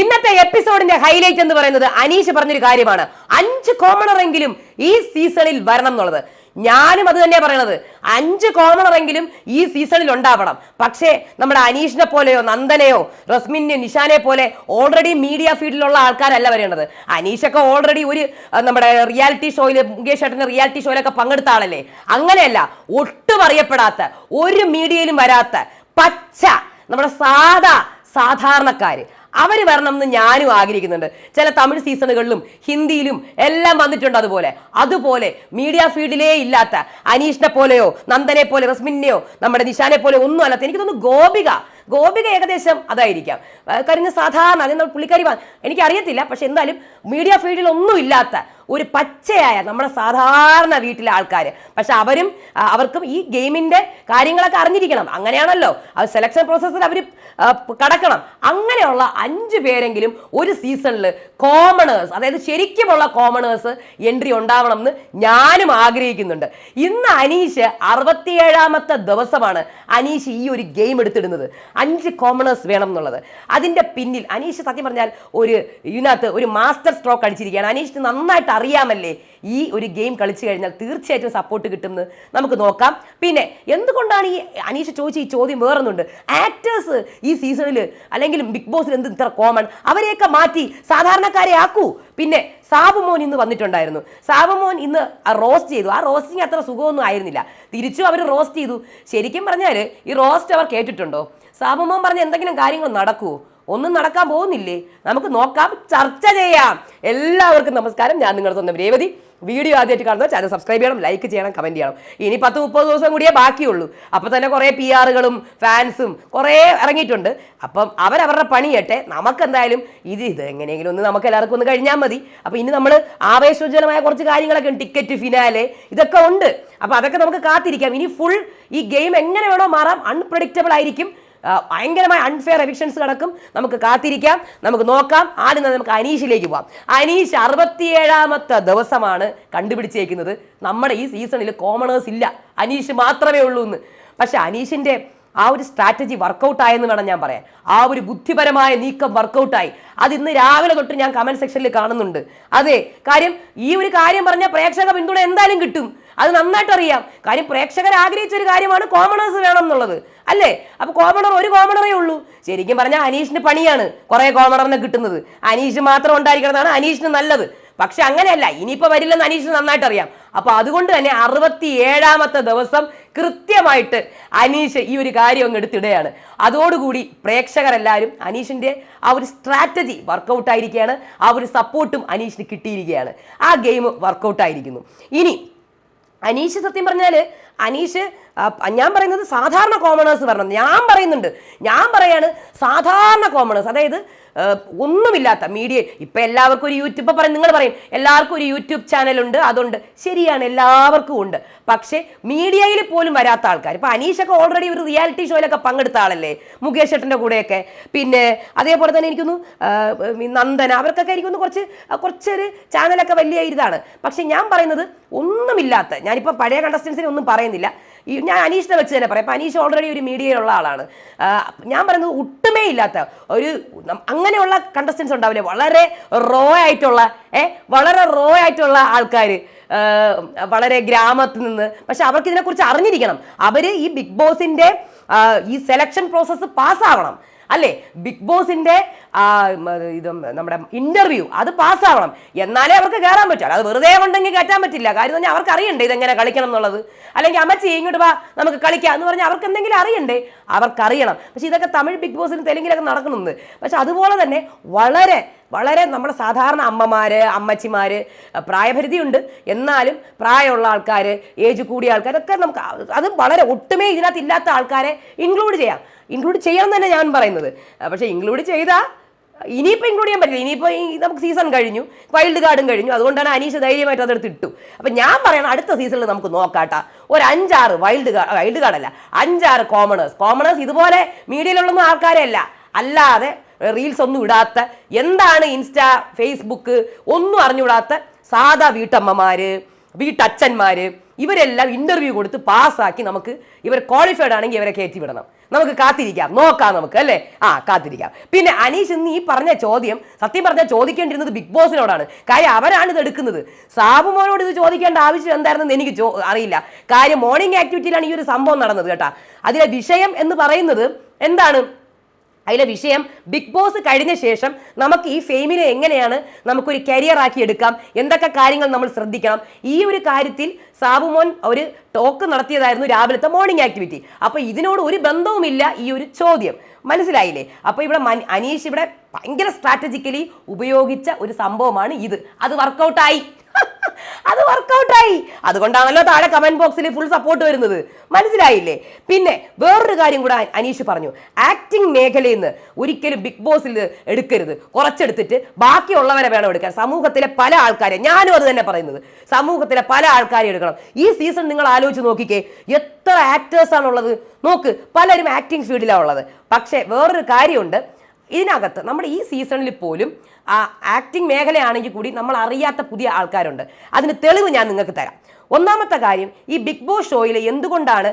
ഇന്നത്തെ എപ്പിസോഡിന്റെ ഹൈലൈറ്റ് എന്ന് പറയുന്നത് അനീഷ് പറഞ്ഞൊരു കാര്യമാണ്. അഞ്ച് കോമണറെങ്കിലും ഈ സീസണിൽ വരണം എന്നുള്ളത്. ഞാനും അത് തന്നെയാ പറയണത്. അഞ്ച് കോമണറെങ്കിലും ഈ സീസണിൽ ഉണ്ടാവണം. പക്ഷേ നമ്മുടെ അനീഷിനെ പോലെയോ നന്ദനെയോ റസ്മിനെ നിഷാനെ പോലെ ഓൾറെഡി മീഡിയ ഫീൽഡിലുള്ള ആൾക്കാരല്ല വരേണ്ടത്. അനീഷൊക്കെ ഓൾറെഡി ഒരു നമ്മുടെ റിയാലിറ്റി ഷോയിൽ മുകേഷ് ഏട്ടന്റെ റിയാലിറ്റി ഷോയിലൊക്കെ പങ്കെടുത്ത ആളല്ലേ? അങ്ങനെയല്ല ഒട്ടും അറിയപ്പെടാത്ത ഒരു മീഡിയയിലും വരാത്ത പച്ച നമ്മുടെ സാധാ സാധാരണക്കാര് അവർ വരണം എന്ന് ഞാനും ആഗ്രഹിക്കുന്നുണ്ട്. ചില തമിഴ് സീസണുകളിലും ഹിന്ദിയിലും എല്ലാം വന്നിട്ടുണ്ട് അതുപോലെ. അതുപോലെ മീഡിയ ഫീൽഡിലേ ഇല്ലാത്ത അനീഷിനെ പോലെയോ നന്ദനെ പോലെ റസ്മിനെയോ നമ്മുടെ നിഷാനെ പോലെ ഒന്നും അല്ലാത്ത എനിക്ക് തോന്നുന്നു ഗോപിക ഗോപിക ഏകദേശം അതായിരിക്കാം. കരിഞ്ഞ് സാധാരണ അതിന് പുള്ളിക്കാരി എനിക്ക് എനിക്കറിയത്തില്ല പക്ഷെ എന്തായാലും മീഡിയ ഫീൽഡിൽ ഒന്നും ഇല്ലാത്ത ഒരു പച്ചയായ നമ്മുടെ സാധാരണ വീട്ടിലെ ആൾക്കാർ പക്ഷെ അവരും അവർക്കും ഈ ഗെയിമിന്റെ കാര്യങ്ങളൊക്കെ അറിഞ്ഞിരിക്കണം. അങ്ങനെയാണല്ലോ. അത് സെലക്ഷൻ പ്രോസസ്സിൽ അവർ കടക്കണം. അങ്ങനെയുള്ള അഞ്ച് പേരെങ്കിലും ഒരു സീസണിൽ കോമണേഴ്സ് അതായത് ശരിക്കുമുള്ള കോമണേഴ്സ് എൻട്രി ഉണ്ടാവണം എന്ന് ഞാനും ആഗ്രഹിക്കുന്നുണ്ട്. ഇന്ന് അനീഷ് അറുപത്തിയേഴാമത്തെ ദിവസമാണ് അനീഷ് ഈ ഒരു ഗെയിം എടുത്തിടുന്നത്. അഞ്ച് കോമണേഴ്സ് വേണം എന്നുള്ളത് അതിന്റെ പിന്നിൽ അനീഷ് സത്യം പറഞ്ഞാൽ ഒരു ഇതിനകത്ത് ഒരു മാസ്റ്റർ സ്ട്രോക്ക് അടിച്ചിരിക്കുകയാണ്. അനീഷിന് നന്നായിട്ട് അറിയാമല്ലേ ഈ ഒരു ഗെയിം കളിച്ചു കഴിഞ്ഞാൽ തീർച്ചയായിട്ടും സപ്പോർട്ട് കിട്ടുമെന്ന് നമുക്ക് നോക്കാം. പിന്നെ എന്തുകൊണ്ടാണ് ഈ അനീഷ് ചോദിച്ച ഈ ചോദ്യം വേറൊന്നുണ്ട്? ആക്ടേഴ്സ് ഈ സീസണിൽ അല്ലെങ്കിൽ ബിഗ് ബോസിൽ എന്ത് ഇത്ര കോമൺ അവരെയൊക്കെ മാറ്റി സാധാരണക്കാരെ ആക്കൂ. പിന്നെ സാബുമോൻ ഇന്ന് വന്നിട്ടുണ്ടായിരുന്നു. സാബുമോൻ ഇന്ന് റോസ്റ്റ് ചെയ്തു. ആ റോസ്റ്റിംഗ് അത്ര സുഖമൊന്നും ആയിരുന്നില്ല. തിരിച്ചും അവർ റോസ്റ്റ് ചെയ്തു. ശരിക്കും പറഞ്ഞാൽ ഈ റോസ്റ്റ് അവർ കേട്ടിട്ടുണ്ടോ? സാബുമോൻ പറഞ്ഞ എന്തെങ്കിലും കാര്യങ്ങൾ നടക്കുമോ ഒന്നും നടക്കാൻ പോകുന്നില്ലേ? നമുക്ക് നോക്കാം ചർച്ച ചെയ്യാം. എല്ലാവർക്കും നമസ്കാരം. ഞാൻ നിങ്ങളുടെ സ്വന്തം രേവതി. വീഡിയോ ആദ്യമായിട്ട് കാണുന്നത് ചാനൽ സബ്സ്ക്രൈബ് ചെയ്യണം ലൈക്ക് ചെയ്യണം കമന്റ് ചെയ്യണം. ഇനി പത്ത് മുപ്പത് ദിവസം കൂടിയേ ബാക്കിയുള്ളൂ. അപ്പോൾ തന്നെ കുറേ പി ആറുകളും ഫാൻസും കുറേ ഇറങ്ങിയിട്ടുണ്ട്. അപ്പം അവരവരുടെ പണിയട്ടെ. നമുക്കെന്തായാലും ഇത് ഇത് എങ്ങനെയെങ്കിലും ഒന്ന് നമുക്ക് എല്ലാവർക്കും ഒന്ന് കഴിഞ്ഞാൽ മതി. അപ്പോൾ ഇനി നമ്മൾ ആവേശോജ്വലമായ കുറച്ച് കാര്യങ്ങളൊക്കെ ഉണ്ട്. Ticket finale. ഇതൊക്കെ ഉണ്ട്. അപ്പോൾ അതൊക്കെ നമുക്ക് കാത്തിരിക്കാം. ഇനി ഫുൾ ഈ ഗെയിം എങ്ങനെ വേണോ മാറാം. അൺപ്രഡിക്റ്റബിൾ ആയിരിക്കും. ഭയങ്കരമായ അൺഫെയർ എവിക്ഷൻസ് കിടക്കും നമുക്ക് കാത്തിരിക്കാം. നമുക്ക് നോക്കാം. ആദ്യം നമുക്ക് അനീഷിലേക്ക് പോവാം. അനീഷ് അറുപത്തിയേഴാമത്തെ ദിവസമാണ് കണ്ടുപിടിച്ചേക്കുന്നത്. നമ്മുടെ ഈ സീസണിൽ കോമണേഴ്സ് ഇല്ല. അനീഷ് മാത്രമേ ഉള്ളൂ എന്ന്. പക്ഷെ അനീഷിന്റെ ആ ഒരു സ്ട്രാറ്റജി വർക്കൗട്ട് ആയെന്ന് വേണം ഞാൻ പറയാം ആ ഒരു ബുദ്ധിപരമായ നീക്കം വർക്കൗട്ടായി അത് ഇന്ന് രാവിലെ തൊട്ട് ഞാൻ കമന്റ് സെക്ഷനിൽ കാണുന്നുണ്ട്. അതെ കാര്യം ഈ ഒരു കാര്യം പറഞ്ഞ പ്രേക്ഷക പിന്തുണ എന്തായാലും കിട്ടും. അത് നന്നായിട്ട് അറിയാം. കാര്യം പ്രേക്ഷകർ ആഗ്രഹിച്ച ഒരു കാര്യമാണ് കോമണേഴ്സ് വേണം എന്നുള്ളത്. അല്ലേ? അപ്പൊ കോമണർ ഒരു കോമണറേ ഉള്ളൂ. ശരിക്കും പറഞ്ഞാൽ അനീഷിന് പണിയാണ് കുറെ കോമണറിനെ കിട്ടുന്നത്. അനീഷ് മാത്രം ഉണ്ടായിരിക്കണമെന്നാണ് അനീഷിന് നല്ലത്. പക്ഷെ അങ്ങനെയല്ല. ഇനിയിപ്പോ വരില്ലെന്ന് അനീഷിന് നന്നായിട്ട് അറിയാം. അപ്പൊ അതുകൊണ്ട് തന്നെ അറുപത്തി ഏഴാമത്തെ ദിവസം കൃത്യമായിട്ട് അനീഷ് ഈ ഒരു കാര്യം അങ്ങ് എടുത്തിടുകയാണ്. അതോടുകൂടി പ്രേക്ഷകരെല്ലാവരും അനീഷിന്റെ ആ ഒരു സ്ട്രാറ്റജി വർക്കൗട്ട് ആയിരിക്കുകയാണ്. ആ ഒരു സപ്പോർട്ടും അനീഷിന് കിട്ടിയിരിക്കുകയാണ്. ആ ഗെയിം വർക്കൗട്ട് ആയിരിക്കുന്നു. ഇനി അനീഷ് സത്യം പറഞ്ഞാൽ അനീഷ് ഞാൻ പറയുന്നത് സാധാരണ കോമണേഴ്സ് വരണം. ഞാൻ പറയുന്നുണ്ട്. ഞാൻ പറയാണ് സാധാരണ കോമണേഴ്സ് അതായത് ഒന്നുമില്ലാത്ത മീഡിയ ഇപ്പം എല്ലാവർക്കും ഒരു യൂട്യൂബ് പറയും നിങ്ങൾ പറയും എല്ലാവർക്കും ഒരു യൂട്യൂബ് ചാനലുണ്ട് അതുണ്ട്. ശരിയാണ് എല്ലാവർക്കും ഉണ്ട്. പക്ഷേ മീഡിയയിൽ പോലും വരാത്ത ആൾക്കാർ ഇപ്പം അനീഷൊക്കെ ഓൾറെഡി ഒരു റിയാലിറ്റി ഷോയിലൊക്കെ പങ്കെടുത്ത ആളല്ലേ മുകേഷ് ഏട്ടന്റെ കൂടെയൊക്കെ. പിന്നെ അതേപോലെ തന്നെ എനിക്കൊന്നു നന്ദന അവർക്കൊക്കെ എനിക്കൊന്ന് കുറച്ച് കുറച്ചൊരു ചാനലൊക്കെ വലിയ ഇതാണ്. പക്ഷേ ഞാൻ പറയുന്നത് ഒന്നുമില്ലാത്ത ഞാനിപ്പോൾ പഴയ കണ്ടസ്റ്റൻസിനെ ഒന്നും പറയുന്നില്ല. ഈ ഞാൻ അനീഷിനെ വെച്ച് തന്നെ പറയാം. അനീഷ് ഓൾറെഡി ഒരു മീഡിയയിലുള്ള ആളാണ്. ഞാൻ പറയുന്നത് ഒട്ടുമേ ഇല്ലാത്ത ഒരു അങ്ങനെയുള്ള കണ്ടസ്റ്റൻസ് ഉണ്ടാവില്ലേ? വളരെ റോ ആയിട്ടുള്ള ഏ വളരെ റോ ആയിട്ടുള്ള ആൾക്കാർ വളരെ ഗ്രാമത്തിൽ നിന്ന്. പക്ഷെ അവർക്ക് ഇതിനെക്കുറിച്ച് അറിഞ്ഞിരിക്കണം. അവർ ഈ ബിഗ് ബോസിന്റെ ഈ സെലക്ഷൻ പ്രോസസ്സ് പാസ്സാവണം അല്ലേ? ബിഗ് ബോസിന്റെ ഇത് നമ്മുടെ ഇന്റർവ്യൂ അത് പാസ്സാവണം. എന്നാലേ അവർക്ക് കയറാൻ പറ്റും. അത് വെറുതെ ഉണ്ടെങ്കിൽ കയറ്റാൻ പറ്റില്ല. കാര്യം പറഞ്ഞാൽ അവർക്ക് അറിയണ്ടേ ഇതെങ്ങനെ കളിക്കണം എന്നുള്ളത്? അല്ലെങ്കിൽ അമ്മച്ചി ഇങ്ങോട്ട് വാ നമുക്ക് കളിക്കാം എന്ന് പറഞ്ഞാൽ അവർക്ക് എന്തെങ്കിലും അറിയണ്ടേ? അവർക്കറിയണം. പക്ഷെ ഇതൊക്കെ തമിഴ് ബിഗ് ബോസിന് തെലുങ്കിലൊക്കെ നടക്കുന്നുണ്ട്. പക്ഷെ അതുപോലെ തന്നെ വളരെ വളരെ നമ്മുടെ സാധാരണ അമ്മമാര് അമ്മച്ചിമാര് പ്രായപരിധിയുണ്ട്. എന്നാലും പ്രായമുള്ള ആൾക്കാർ ഏജ് കൂടിയ ആൾക്കാരൊക്കെ നമുക്ക് അത് വളരെ ഒട്ടുമേ ഇതിനകത്ത് ഇല്ലാത്ത ആൾക്കാരെ ഇൻക്ലൂഡ് ചെയ്യാം. ഇൻക്ലൂഡ് ചെയ്യണം തന്നെ ഞാൻ പറയുന്നത്. പക്ഷേ ഇൻക്ലൂഡ് ചെയ്താൽ ഇനിയിപ്പോൾ ഇൻക്ലൂഡ് ചെയ്യാൻ പറ്റില്ല. ഇനിയിപ്പോൾ നമുക്ക് സീസൺ കഴിഞ്ഞു. വൈൽഡ് കാർഡും കഴിഞ്ഞു. അതുകൊണ്ടാണ് അനീഷ് ധൈര്യമായിട്ട് അതെടുത്ത് ഇട്ടു അപ്പം ഞാൻ പറയണം അടുത്ത സീസണിൽ നമുക്ക് നോക്കാട്ട. ഒരു അഞ്ചാറ് വൈൽഡ് കാർഡ് വൈൽഡ് കാർഡല്ല അഞ്ചാറ് കോമണേഴ്സ് കോമണേഴ്സ് ഇതുപോലെ മീഡിയയിലുള്ളൊന്നും ആൾക്കാരെ അല്ല. അല്ലാതെ റീൽസ് ഒന്നും ഇടാത്ത എന്താണ് ഇൻസ്റ്റ ഫേസ്ബുക്ക് ഒന്നും അറിഞ്ഞുവിടാത്ത സാധാ വീട്ടമ്മമാര് വീട്ടച്ഛന്മാര് ഇവരെല്ലാം ഇന്റർവ്യൂ കൊടുത്ത് പാസ്സാക്കി നമുക്ക് ഇവർ ക്വാളിഫൈഡ് ആണെങ്കിൽ ഇവരെ കയറ്റി വിടണം. നമുക്ക് കാത്തിരിക്കാം. നോക്കാം നമുക്ക് അല്ലേ? ആ കാത്തിരിക്കാം. പിന്നെ അനീഷ് ഇന്ന് ഈ പറഞ്ഞ ചോദ്യം സത്യം പറഞ്ഞാൽ ചോദിക്കേണ്ടിരുന്നത് ബിഗ് ബോസിനോടാണ്. കാര്യം അവരാണ് ഇത് എടുക്കുന്നത്. സാബുമോനോട് ഇത് ചോദിക്കേണ്ട ആവശ്യം എന്തായിരുന്നെന്ന് എനിക്ക് അറിയില്ല. കാര്യം മോർണിംഗ് ആക്ടിവിറ്റിയിലാണ് ഈ ഒരു സംഭവം നടന്നത് കേട്ടാ. അതിലെ വിഷയം എന്ന് പറയുന്നത് എന്താണ്? അതിലെ വിഷയം ബിഗ് ബോസ് കഴിഞ്ഞ ശേഷം നമുക്ക് ഈ ഫെയിമിനെ എങ്ങനെയാണ് നമുക്കൊരു കരിയർ ആക്കി എടുക്കാം? എന്തൊക്കെ കാര്യങ്ങൾ നമ്മൾ ശ്രദ്ധിക്കണം? ഈ ഒരു കാര്യത്തിൽ സാബുമോൻ ഒരു ടോക്ക് നടത്തിയതായിരുന്നു രാവിലത്തെ മോർണിംഗ് ആക്ടിവിറ്റി അപ്പൊ ഇതിനോട് ഒരു ബന്ധവുമില്ല ഈ ഒരു ചോദ്യം. മനസ്സിലായില്ലേ? അപ്പോൾ ഇവിടെ അനീഷ് ഇവിടെ ഭയങ്കര സ്ട്രാറ്റജിക്കലി ഉപയോഗിച്ച ഒരു സംഭവമാണ് ഇത്. അത് വർക്കൗട്ടായി അത് വർക്കൗട്ടായി അതുകൊണ്ടാണല്ലോ താഴെ കമന്റ് ബോക്സിൽ ഫുൾ സപ്പോർട്ട് വരുന്നത്. മനസ്സിലായില്ലേ? പിന്നെ വേറൊരു കാര്യം കൂടെ അനീഷ് പറഞ്ഞു. ആക്ടിംഗ് മേഖലയിൽ നിന്ന് ഒരിക്കലും ബിഗ് ബോസിൽ എടുക്കരുത്. കുറച്ചെടുത്തിട്ട് ബാക്കിയുള്ളവരെ വേണം എടുക്കാൻ. സമൂഹത്തിലെ പല ആൾക്കാരെ ഞാനും അത് തന്നെ പറയുന്നത്. സമൂഹത്തിലെ പല ആൾക്കാരെ എടുക്കണം. ഈ സീസൺ നിങ്ങൾ ആലോചിച്ച് നോക്കിക്കേ. എത്ര ആക്ടേഴ്സ് ഉള്ളത് നോക്ക് പലരും ആക്ടിംഗ് ഫീൽഡിലാണ് ഉള്ളത്. പക്ഷേ വേറൊരു കാര്യമുണ്ട്. ഇതിനകത്ത് നമ്മുടെ ഈ സീസണിൽ പോലും ആ ആക്ടിംഗ് മേഖലയാണെങ്കിൽ കൂടി നമ്മൾ അറിയാത്ത പുതിയ ആൾക്കാരുണ്ട്. അതിന് തെളിവ് ഞാൻ നിങ്ങൾക്ക് തരാം. ഒന്നാമത്തെ കാര്യം ഈ ബിഗ് ബോസ് ഷോയിൽ എന്തുകൊണ്ടാണ്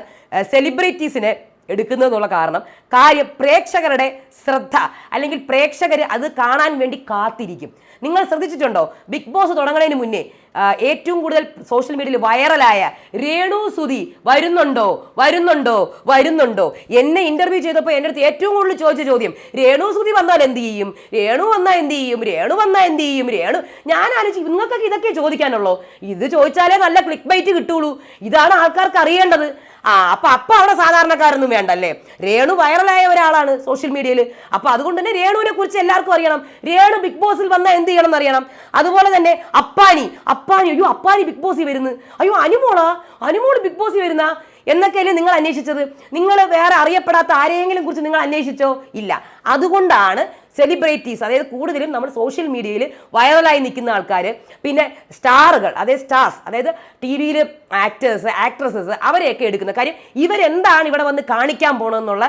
സെലിബ്രിറ്റീസിനെ എടുക്കുന്നതെന്നുള്ള കാരണം കാര്യം പ്രേക്ഷകരുടെ ശ്രദ്ധ അല്ലെങ്കിൽ പ്രേക്ഷകർ അത് കാണാൻ വേണ്ടി കാത്തിരിക്കും. നിങ്ങൾ ശ്രദ്ധിച്ചിട്ടുണ്ടോ? ബിഗ് ബോസ് തുടങ്ങുന്നതിന് മുന്നേ ഏറ്റവും കൂടുതൽ സോഷ്യൽ മീഡിയയിൽ വൈറലായ രേണു സുധി വരുന്നുണ്ടോ? വരുന്നുണ്ടോ? വരുന്നുണ്ടോ? എന്നെ ഇന്റർവ്യൂ ചെയ്തപ്പോൾ എന്റെ അടുത്ത് ഏറ്റവും കൂടുതൽ ചോദിച്ച ചോദ്യം രേണു സുധി വന്നാൽ എന്ത് ചെയ്യും? രേണു വന്നാൽ എന്ത് ചെയ്യും? രേണു വന്നാൽ എന്ത് ചെയ്യും? രേണു ഞാൻ ആലോചിച്ചു നിങ്ങൾക്കൊക്കെ ഇതൊക്കെ ചോദിക്കാനുള്ളൂ. ഇത് ചോദിച്ചാലേ നല്ല ക്ലിക്ക് ബൈറ്റ് കിട്ടുള്ളൂ. ഇതാണ് ആൾക്കാർക്ക് അറിയേണ്ടത്. ആ അപ്പൊ അപ്പൊ അവിടെ സാധാരണക്കാരൊന്നും വേണ്ട അല്ലേ രേണു വൈറലായ ഒരാളാണ് സോഷ്യൽ മീഡിയയിൽ. അപ്പൊ അതുകൊണ്ട് തന്നെ രേണുവിനെ കുറിച്ച് എല്ലാവർക്കും അറിയണം. രേണു ബിഗ് ബോസിൽ വന്നാൽ എന്ത് ചെയ്യണം എന്നറിയണം. അതുപോലെ തന്നെ അപ്പാനി അപ്പാനി അയ്യോ അപ്പാനി ബിഗ് ബോസിൽ വരുന്നു. അയ്യോ അനുമോളാ അനുമോൾ ബിഗ് ബോസിൽ വരുന്ന? എന്നൊക്കെയല്ലേ നിങ്ങൾ അന്വേഷിച്ചത്? നിങ്ങൾ വേറെ അറിയപ്പെടാത്ത ആരെയെങ്കിലും കുറിച്ച് നിങ്ങൾ അന്വേഷിച്ചോ? ഇല്ല. അതുകൊണ്ടാണ് സെലിബ്രിറ്റീസ് അതായത് കൂടുതലും നമ്മൾ സോഷ്യൽ മീഡിയയിൽ വൈറലായി നിൽക്കുന്ന ആൾക്കാർ പിന്നെ സ്റ്റാറുകൾ അതായത് സ്റ്റാർസ് അതായത് ടി വിയിൽ ആക്ടേഴ്സ് ആക്ട്രസസ് അവരെയൊക്കെ എടുക്കുന്ന കാര്യം ഇവരെന്താണ് ഇവിടെ വന്ന് കാണിക്കാൻ പോകണമെന്നുള്ള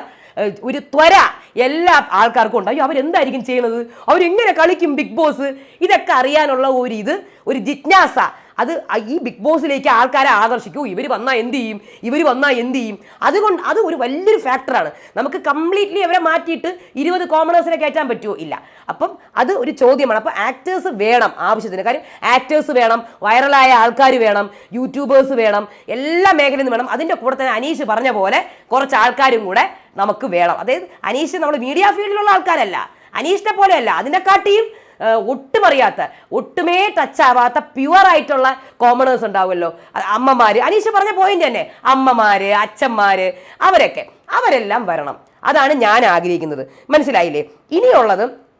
ഒരു ത്വര എല്ലാ ആൾക്കാർക്കും ഉണ്ട്. അയ്യോ അവരെന്തായിരിക്കും ചെയ്യുന്നത്? അവരെങ്ങനെ കളിക്കും ബിഗ് ബോസ് ഇതൊക്കെ അറിയാനുള്ള ഒരു ഇത് ഒരു ജിജ്ഞാസ. അത് ഈ ബിഗ് ബോസിലേക്ക് ആൾക്കാരെ ആകർഷിക്കൂ. ഇവർ വന്നാൽ എന്ത് ചെയ്യും? ഇവർ വന്നാൽ എന്ത് ചെയ്യും? അതുകൊണ്ട് അത് ഒരു വലിയൊരു ഫാക്ടറാണ് നമുക്ക് കംപ്ലീറ്റ്ലി അവരെ മാറ്റിയിട്ട് ഇരുപത് കോമണേഴ്സിനെ കയറ്റാൻ പറ്റുമോ ഇല്ല. അപ്പം അത് ഒരു ചോദ്യമാണ്. അപ്പം ആക്ടേഴ്സ് വേണം ആവശ്യത്തിന്. കാര്യം ആക്ടേഴ്സ് വേണം വൈറലായ ആൾക്കാർ വേണം യൂട്യൂബേഴ്സ് വേണം എല്ലാ മേഖലയിൽ നിന്നും വേണം. അതിന്റെ കൂടെ തന്നെ അനീഷ് പറഞ്ഞ പോലെ കുറച്ച് ആൾക്കാരും കൂടെ നമുക്ക് വേണം. അതായത് അനീഷ് നമ്മൾ മീഡിയ ഫീൽഡിലുള്ള ആൾക്കാരല്ല. അനീഷിനെ പോലെയല്ല. അതിനെക്കാട്ടിയും ഏഹ് ഒട്ടും അറിയാത്ത ഒട്ടുമേ ടച്ച് ആവാത്ത പ്യുവർ ആയിട്ടുള്ള കോമണേഴ്സ് ഉണ്ടാവുമല്ലോ. അമ്മമാര് അനീഷ് പറഞ്ഞ പോയിന്റ് തന്നെ. അമ്മമാര് അച്ഛന്മാര് അവരൊക്കെ. അവരെല്ലാം വരണം. അതാണ് ഞാൻ ആഗ്രഹിക്കുന്നത്. മനസ്സിലായില്ലേ? ഇനിയുള്ളത്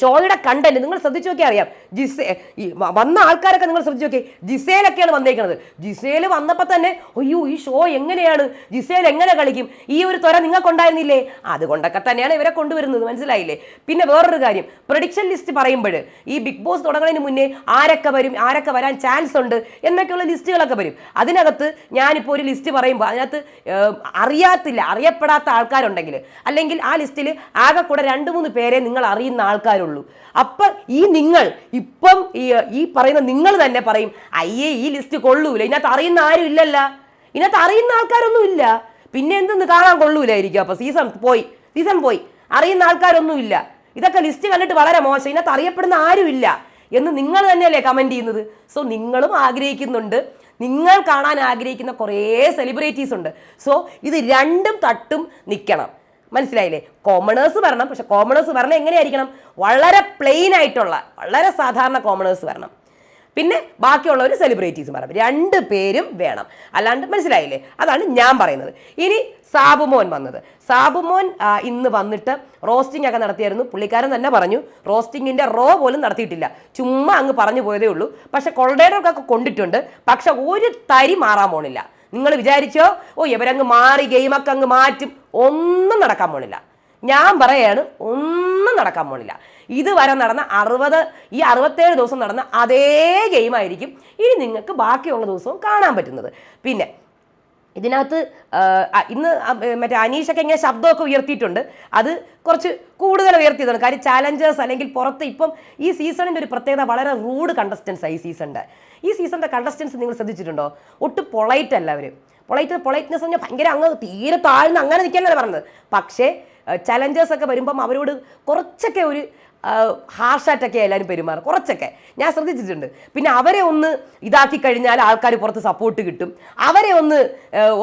ഷോയുടെ കണ്ടന്റ് നിങ്ങൾ ശ്രദ്ധിച്ചു നോക്കിയാൽ അറിയാം. ജിസേ ഈ വന്ന ആൾക്കാരൊക്കെ നിങ്ങൾ ശ്രദ്ധിച്ചു നോക്കി ജിസേലൊക്കെയാണ് വന്നേക്കുന്നത് ജിസേൽ വന്നപ്പോൾ തന്നെ അയ്യോ ഈ ഷോ എങ്ങനെയാണ്? ജിസേൽ എങ്ങനെ കളിക്കും? ഈ ഒരു ത്വര നിങ്ങൾക്കുണ്ടായിരുന്നില്ലേ? അതുകൊണ്ടൊക്കെ തന്നെയാണ് ഇവരെ കൊണ്ടുവരുന്നത്. മനസ്സിലായില്ലേ? പിന്നെ വേറൊരു കാര്യം. പ്രൊഡിക്ഷൻ ലിസ്റ്റ് പറയുമ്പോൾ ഈ ബിഗ് ബോസ് തുടങ്ങുന്നതിന് മുന്നേ ആരൊക്കെ വരും ആരൊക്കെ വരാൻ ചാൻസ് ഉണ്ട് എന്നൊക്കെയുള്ള ലിസ്റ്റുകളൊക്കെ വരും. അതിനകത്ത് ഞാനിപ്പോൾ ഒരു ലിസ്റ്റ് പറയുമ്പോൾ അതിനകത്ത് അറിയാത്തില്ല അറിയപ്പെടാത്ത ആൾക്കാരുണ്ടെങ്കിൽ അല്ലെങ്കിൽ ആ ലിസ്റ്റിൽ ആകെ കൂടെ രണ്ട് മൂന്ന് പേരെ നിങ്ങൾ അറിയുന്ന ആൾക്കാരുള്ളൂ. അപ്പം ഈ നിങ്ങൾ ഇപ്പം ഈ പറയുന്ന നിങ്ങൾ തന്നെ പറയും അയ്യേ ഈ ലിസ്റ്റ് കൊള്ളൂല. ഇതിനകത്ത് അറിയുന്ന ആരും ഇല്ലല്ല. ഇതിനകത്ത് അറിയുന്ന ആൾക്കാരൊന്നും ഇല്ല. പിന്നെ എന്തെന്ന് കാണാൻ കൊള്ളൂലായിരിക്കും. അപ്പൊ സീസൺ പോയി സീസൺ പോയി. അറിയുന്ന ആൾക്കാരൊന്നും ഇല്ല. ഇതൊക്കെ ലിസ്റ്റ് കണ്ടിട്ട് വളരെ മോശം. ഇതിനകത്ത് അറിയപ്പെടുന്ന ആരുമില്ല എന്ന് നിങ്ങൾ തന്നെയല്ലേ കമന്റ് ചെയ്യുന്നത്. സോ നിങ്ങളും ആഗ്രഹിക്കുന്നുണ്ട്. നിങ്ങൾ കാണാൻ ആഗ്രഹിക്കുന്ന കുറേ സെലിബ്രിറ്റീസ് ഉണ്ട്. സോ ഇത് രണ്ടും തട്ടും നിൽക്കണം മനസ്സിലായില്ലേ? കോമണേഴ്സ് വരണം. പക്ഷെ കോമണേഴ്സ് വരണം എങ്ങനെയായിരിക്കണം? വളരെ പ്ലെയിൻ ആയിട്ടുള്ള വളരെ സാധാരണ കോമണേഴ്സ് വരണം. പിന്നെ ബാക്കിയുള്ളവർ സെലിബ്രിറ്റീസ് വരണം രണ്ട് പേരും വേണം. അല്ലാണ്ട് മനസ്സിലായില്ലേ? അതാണ് ഞാൻ പറയുന്നത്. ഇനി സാബുമോൻ വന്നത്. സാബുമോൻ ഇന്ന് വന്നിട്ട് റോസ്റ്റിംഗ് ഒക്കെ നടത്തിയായിരുന്നു. പുള്ളിക്കാരൻ തന്നെ പറഞ്ഞു റോസ്റ്റിങ്ങിന്റെ റോ പോലും നടത്തിയിട്ടില്ല. ചുമ്മാ അങ്ങ് പറഞ്ഞു പോയതേ ഉള്ളൂ. പക്ഷെ കൊള്ളേടൊക്കെ കൊണ്ടിട്ടുണ്ട്. പക്ഷെ ഒരു തരി മാറാൻ പോണില്ല. നിങ്ങൾ വിചാരിച്ചോ ഓ ഇവരങ്ങ് മാറി ഗെയിമൊക്കെ അങ്ങ് മാറ്റും. ഒന്നും നടക്കാൻ പോണില്ല. ഞാൻ പറയാണ് ഒന്നും നടക്കാൻ പോണില്ല. ഇതുവരെ നടന്ന അറുപത് ഈ അറുപത്തേഴ് ദിവസം നടന്ന അതേ ഗെയിമായിരിക്കും ഇനി നിങ്ങൾക്ക് ബാക്കിയുള്ള ദിവസവും കാണാൻ പറ്റുന്നത്. പിന്നെ ഇതിനകത്ത് ഇന്ന് മറ്റേ അനീഷൊക്കെ ഇങ്ങനെ ശബ്ദമൊക്കെ ഉയർത്തിയിട്ടുണ്ട്. അത് കുറച്ച് കൂടുതൽ ഉയർത്തിയതാണ് കാര്യം ചാലഞ്ചേഴ്സ് അല്ലെങ്കിൽ പുറത്ത് ഇപ്പം ഈ സീസണിന്റെ ഒരു പ്രത്യേകത വളരെ റൂഡ് കണ്ടസ്റ്റൻസ് ഈ സീസണിന്റെ. ഈ സീസണിന്റെ കണ്ടസ്റ്റൻസ് നിങ്ങൾ ശ്രദ്ധിച്ചിട്ടുണ്ടോ? ഒട്ടും പൊളൈറ്റ് അല്ല അവർ പൊളൈറ്റ് പൊളൈറ്റ്നെസ് പറഞ്ഞാൽ ഭയങ്കര അങ്ങ് തീരെ താഴ്ന്ന് അങ്ങനെ നിൽക്കാനല്ല പറഞ്ഞത്. പക്ഷേ ചലഞ്ചേഴ്സ് ഒക്കെ വരുമ്പം അവരോട് കുറച്ചൊക്കെ ഒരു ഹാർഷായിട്ടൊക്കെ എല്ലാവരും പെരുമാറും. കുറച്ചൊക്കെ. ഞാൻ ശ്രദ്ധിച്ചിട്ടുണ്ട്. പിന്നെ അവരെ ഒന്ന് ഇതാക്കി കഴിഞ്ഞാൽ ആൾക്കാർ പുറത്ത് സപ്പോർട്ട് കിട്ടും. അവരെ ഒന്ന്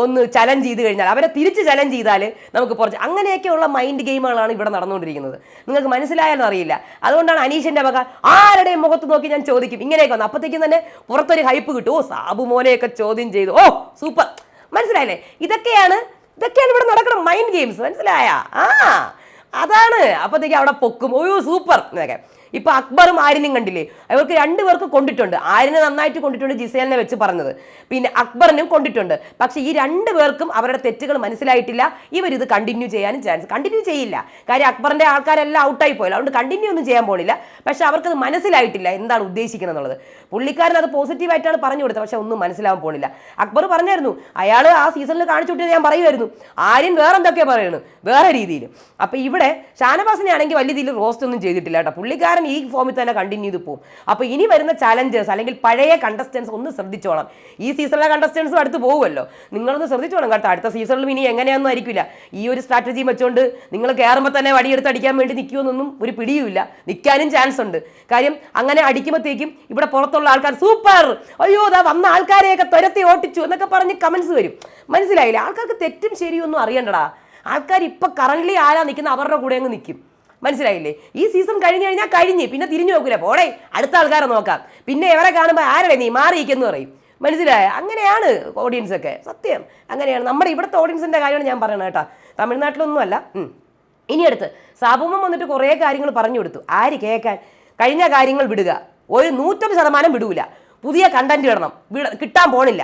ഒന്ന് ചലഞ്ച് ചെയ്ത് കഴിഞ്ഞാൽ അവരെ തിരിച്ച് ചലഞ്ച് ചെയ്താൽ നമുക്ക് പുറത്ത് അങ്ങനെയൊക്കെയുള്ള മൈൻഡ് ഗെയിമുകളാണ് ഇവിടെ നടന്നുകൊണ്ടിരിക്കുന്നത്. നിങ്ങൾക്ക് മനസ്സിലായാലും അറിയില്ല. അതുകൊണ്ടാണ് അനീഷിന്റെ വക ആരുടെയും മുഖത്ത് നോക്കി ഞാൻ ചോദിക്കും. ഇങ്ങനെയൊക്കെ വന്നു അപ്പോഴത്തേക്കും തന്നെ പുറത്തൊരു ഹൈപ്പ് കിട്ടും. ഓ സാബു മോനെയൊക്കെ ചോദ്യം ചെയ്തു. ഓ സൂപ്പർ മനസ്സിലായില്ലേ? ഇതൊക്കെയാണ് ഇതൊക്കെയാണ് ഇവിടെ നടക്കണം മൈൻഡ് ഗെയിംസ് മനസ്സിലായ? ആ. അതാണ്. അപ്പോഴത്തേക്ക് അവിടെ പൊക്കും. ഓയോ സൂപ്പർ. എന്നൊക്കെ ഇപ്പൊ അക്ബറും ആര്യനും കണ്ടില്ലേ? അവർക്ക് രണ്ടുപേർക്ക് കൊണ്ടിട്ടുണ്ട്. ആര്യനെ നന്നായിട്ട് കൊണ്ടിട്ടുണ്ട് ജിസേലിനെ വെച്ച് പറഞ്ഞത്. പിന്നെ അക്ബറിനും കൊണ്ടിട്ടുണ്ട്. പക്ഷെ ഈ രണ്ടു പേർക്കും അവരുടെ തെറ്റുകൾ മനസ്സിലായിട്ടില്ല. ഇവരിത് കണ്ടിന്യൂ ചെയ്യാനും ചാൻസ് കണ്ടിന്യൂ ചെയ്യില്ല. കാര്യം അക്ബറിന്റെ ആൾക്കാരെല്ലാം ഔട്ടായി പോയല്ലോ. അതുകൊണ്ട് കണ്ടിന്യൂ ഒന്നും ചെയ്യാൻ പോണില്ല. പക്ഷെ അവർക്കത് മനസ്സിലായിട്ടില്ല. എന്താണ് ഉദ്ദേശിക്കുന്നത് എന്നുള്ളത് പുള്ളിക്കാരൻ അത് പോസിറ്റീവായിട്ടാണ് പറഞ്ഞു കൊടുത്തത്. പക്ഷെ ഒന്നും മനസ്സിലാവാൻ പോണില്ല. അക്ബർ പറഞ്ഞായിരുന്നു അയാൾ ആ സീസണിൽ കാണിച്ചു വിട്ടത് ഞാൻ പറയുമായിരുന്നു ആര്യൻ വേറെ എന്തൊക്കെയാണ് പറയുന്നത് വേറെ രീതിയിൽ അപ്പൊ ഇവിടെ ഷാനവാസിനെ ആണെങ്കിൽ വലിയ രീതിയിൽ റോസ്റ്റ് ഒന്നും ചെയ്തിട്ടില്ല കേട്ടോ. പുള്ളിക്കാരൻ ഈ ഫോമിൽ തന്നെ കണ്ടിന്യൂ ചെയ്ത് പോകും അപ്പോൾ ഇനി വരുന്ന ചാലഞ്ചേഴ്സ് അല്ലെങ്കിൽ പഴയ കണ്ടസ്റ്റൻസ് ഒന്ന് ശ്രദ്ധിച്ചോണം. ഈ സീസണിലെ കണ്ടസ്റ്റൻസും അടുത്ത് പോകുമല്ലോ നിങ്ങളൊന്ന് ശ്രദ്ധിച്ചോണം കേട്ടോ. അടുത്ത സീസണിലും ഇനി എങ്ങനെയൊന്നും ആയിരിക്കില്ല. ഈ ഒരു സ്ട്രാറ്റജി വെച്ചുകൊണ്ട് നിങ്ങൾ കയറുമ്പോൾ തന്നെ വടിയെടുത്ത് അടിക്കാൻ വേണ്ടി നിൽക്കുമെന്നൊന്നും ഒരു പിടിയുമില്ല. നിൽക്കാനും ചാൻസ് ഉണ്ട്. കാര്യം അങ്ങനെ അടിക്കുമ്പോഴത്തേക്കും ഇവിടെ പുറത്തുള്ള ആൾക്കാർ സൂപ്പർ! അയ്യോ അതാ വന്ന ആൾക്കാരെയൊക്കെ തുരത്തി ഓട്ടിച്ചു എന്നൊക്കെ പറഞ്ഞ് കമൻസ് വരും. മനസ്സിലായില്ലേ? ആൾക്കാർക്ക് തെറ്റും ശരിയൊന്നും അറിയണ്ടടാ. ആൾക്കാർ ഇപ്പൊ കറന്റ് ആരാ നിൽക്കുന്ന അവരുടെ കൂടെ അങ്ങ് നിൽക്കും മനസ്സിലായില്ലേ? ഈ സീസൺ കഴിഞ്ഞു കഴിഞ്ഞാൽ കഴിഞ്ഞ് പിന്നെ തിരിഞ്ഞു നോക്കില്ല പോടേ അടുത്ത ആൾക്കാരെ നോക്കാം. പിന്നെ എവരെ കാണുമ്പോൾ ആരുടെ നീ മാറിയിരിക്കുന്നു പറയും. മനസ്സിലായ? അങ്ങനെയാണ് ഓഡിയൻസ് ഒക്കെ. സത്യം. അങ്ങനെയാണ്. നമ്മുടെ ഇവിടുത്തെ ഓഡിയൻസിന്റെ കാര്യമാണ് ഞാൻ പറയണത് കേട്ടോ. തമിഴ്നാട്ടിലൊന്നും അല്ല. ഉം. ഇനി അടുത്ത്. സാബുമ്മ വന്നിട്ട് കുറേ കാര്യങ്ങൾ പറഞ്ഞു കൊടുത്തു. ആര് കേൾക്കാൻ കഴിഞ്ഞ കാര്യങ്ങൾ വിടുക. ഒരു നൂറ്റമ്പത് ശതമാനം വിടൂല. പുതിയ കണ്ടന്റ് ഇടണം. കിട്ടാൻ പോണില്ല.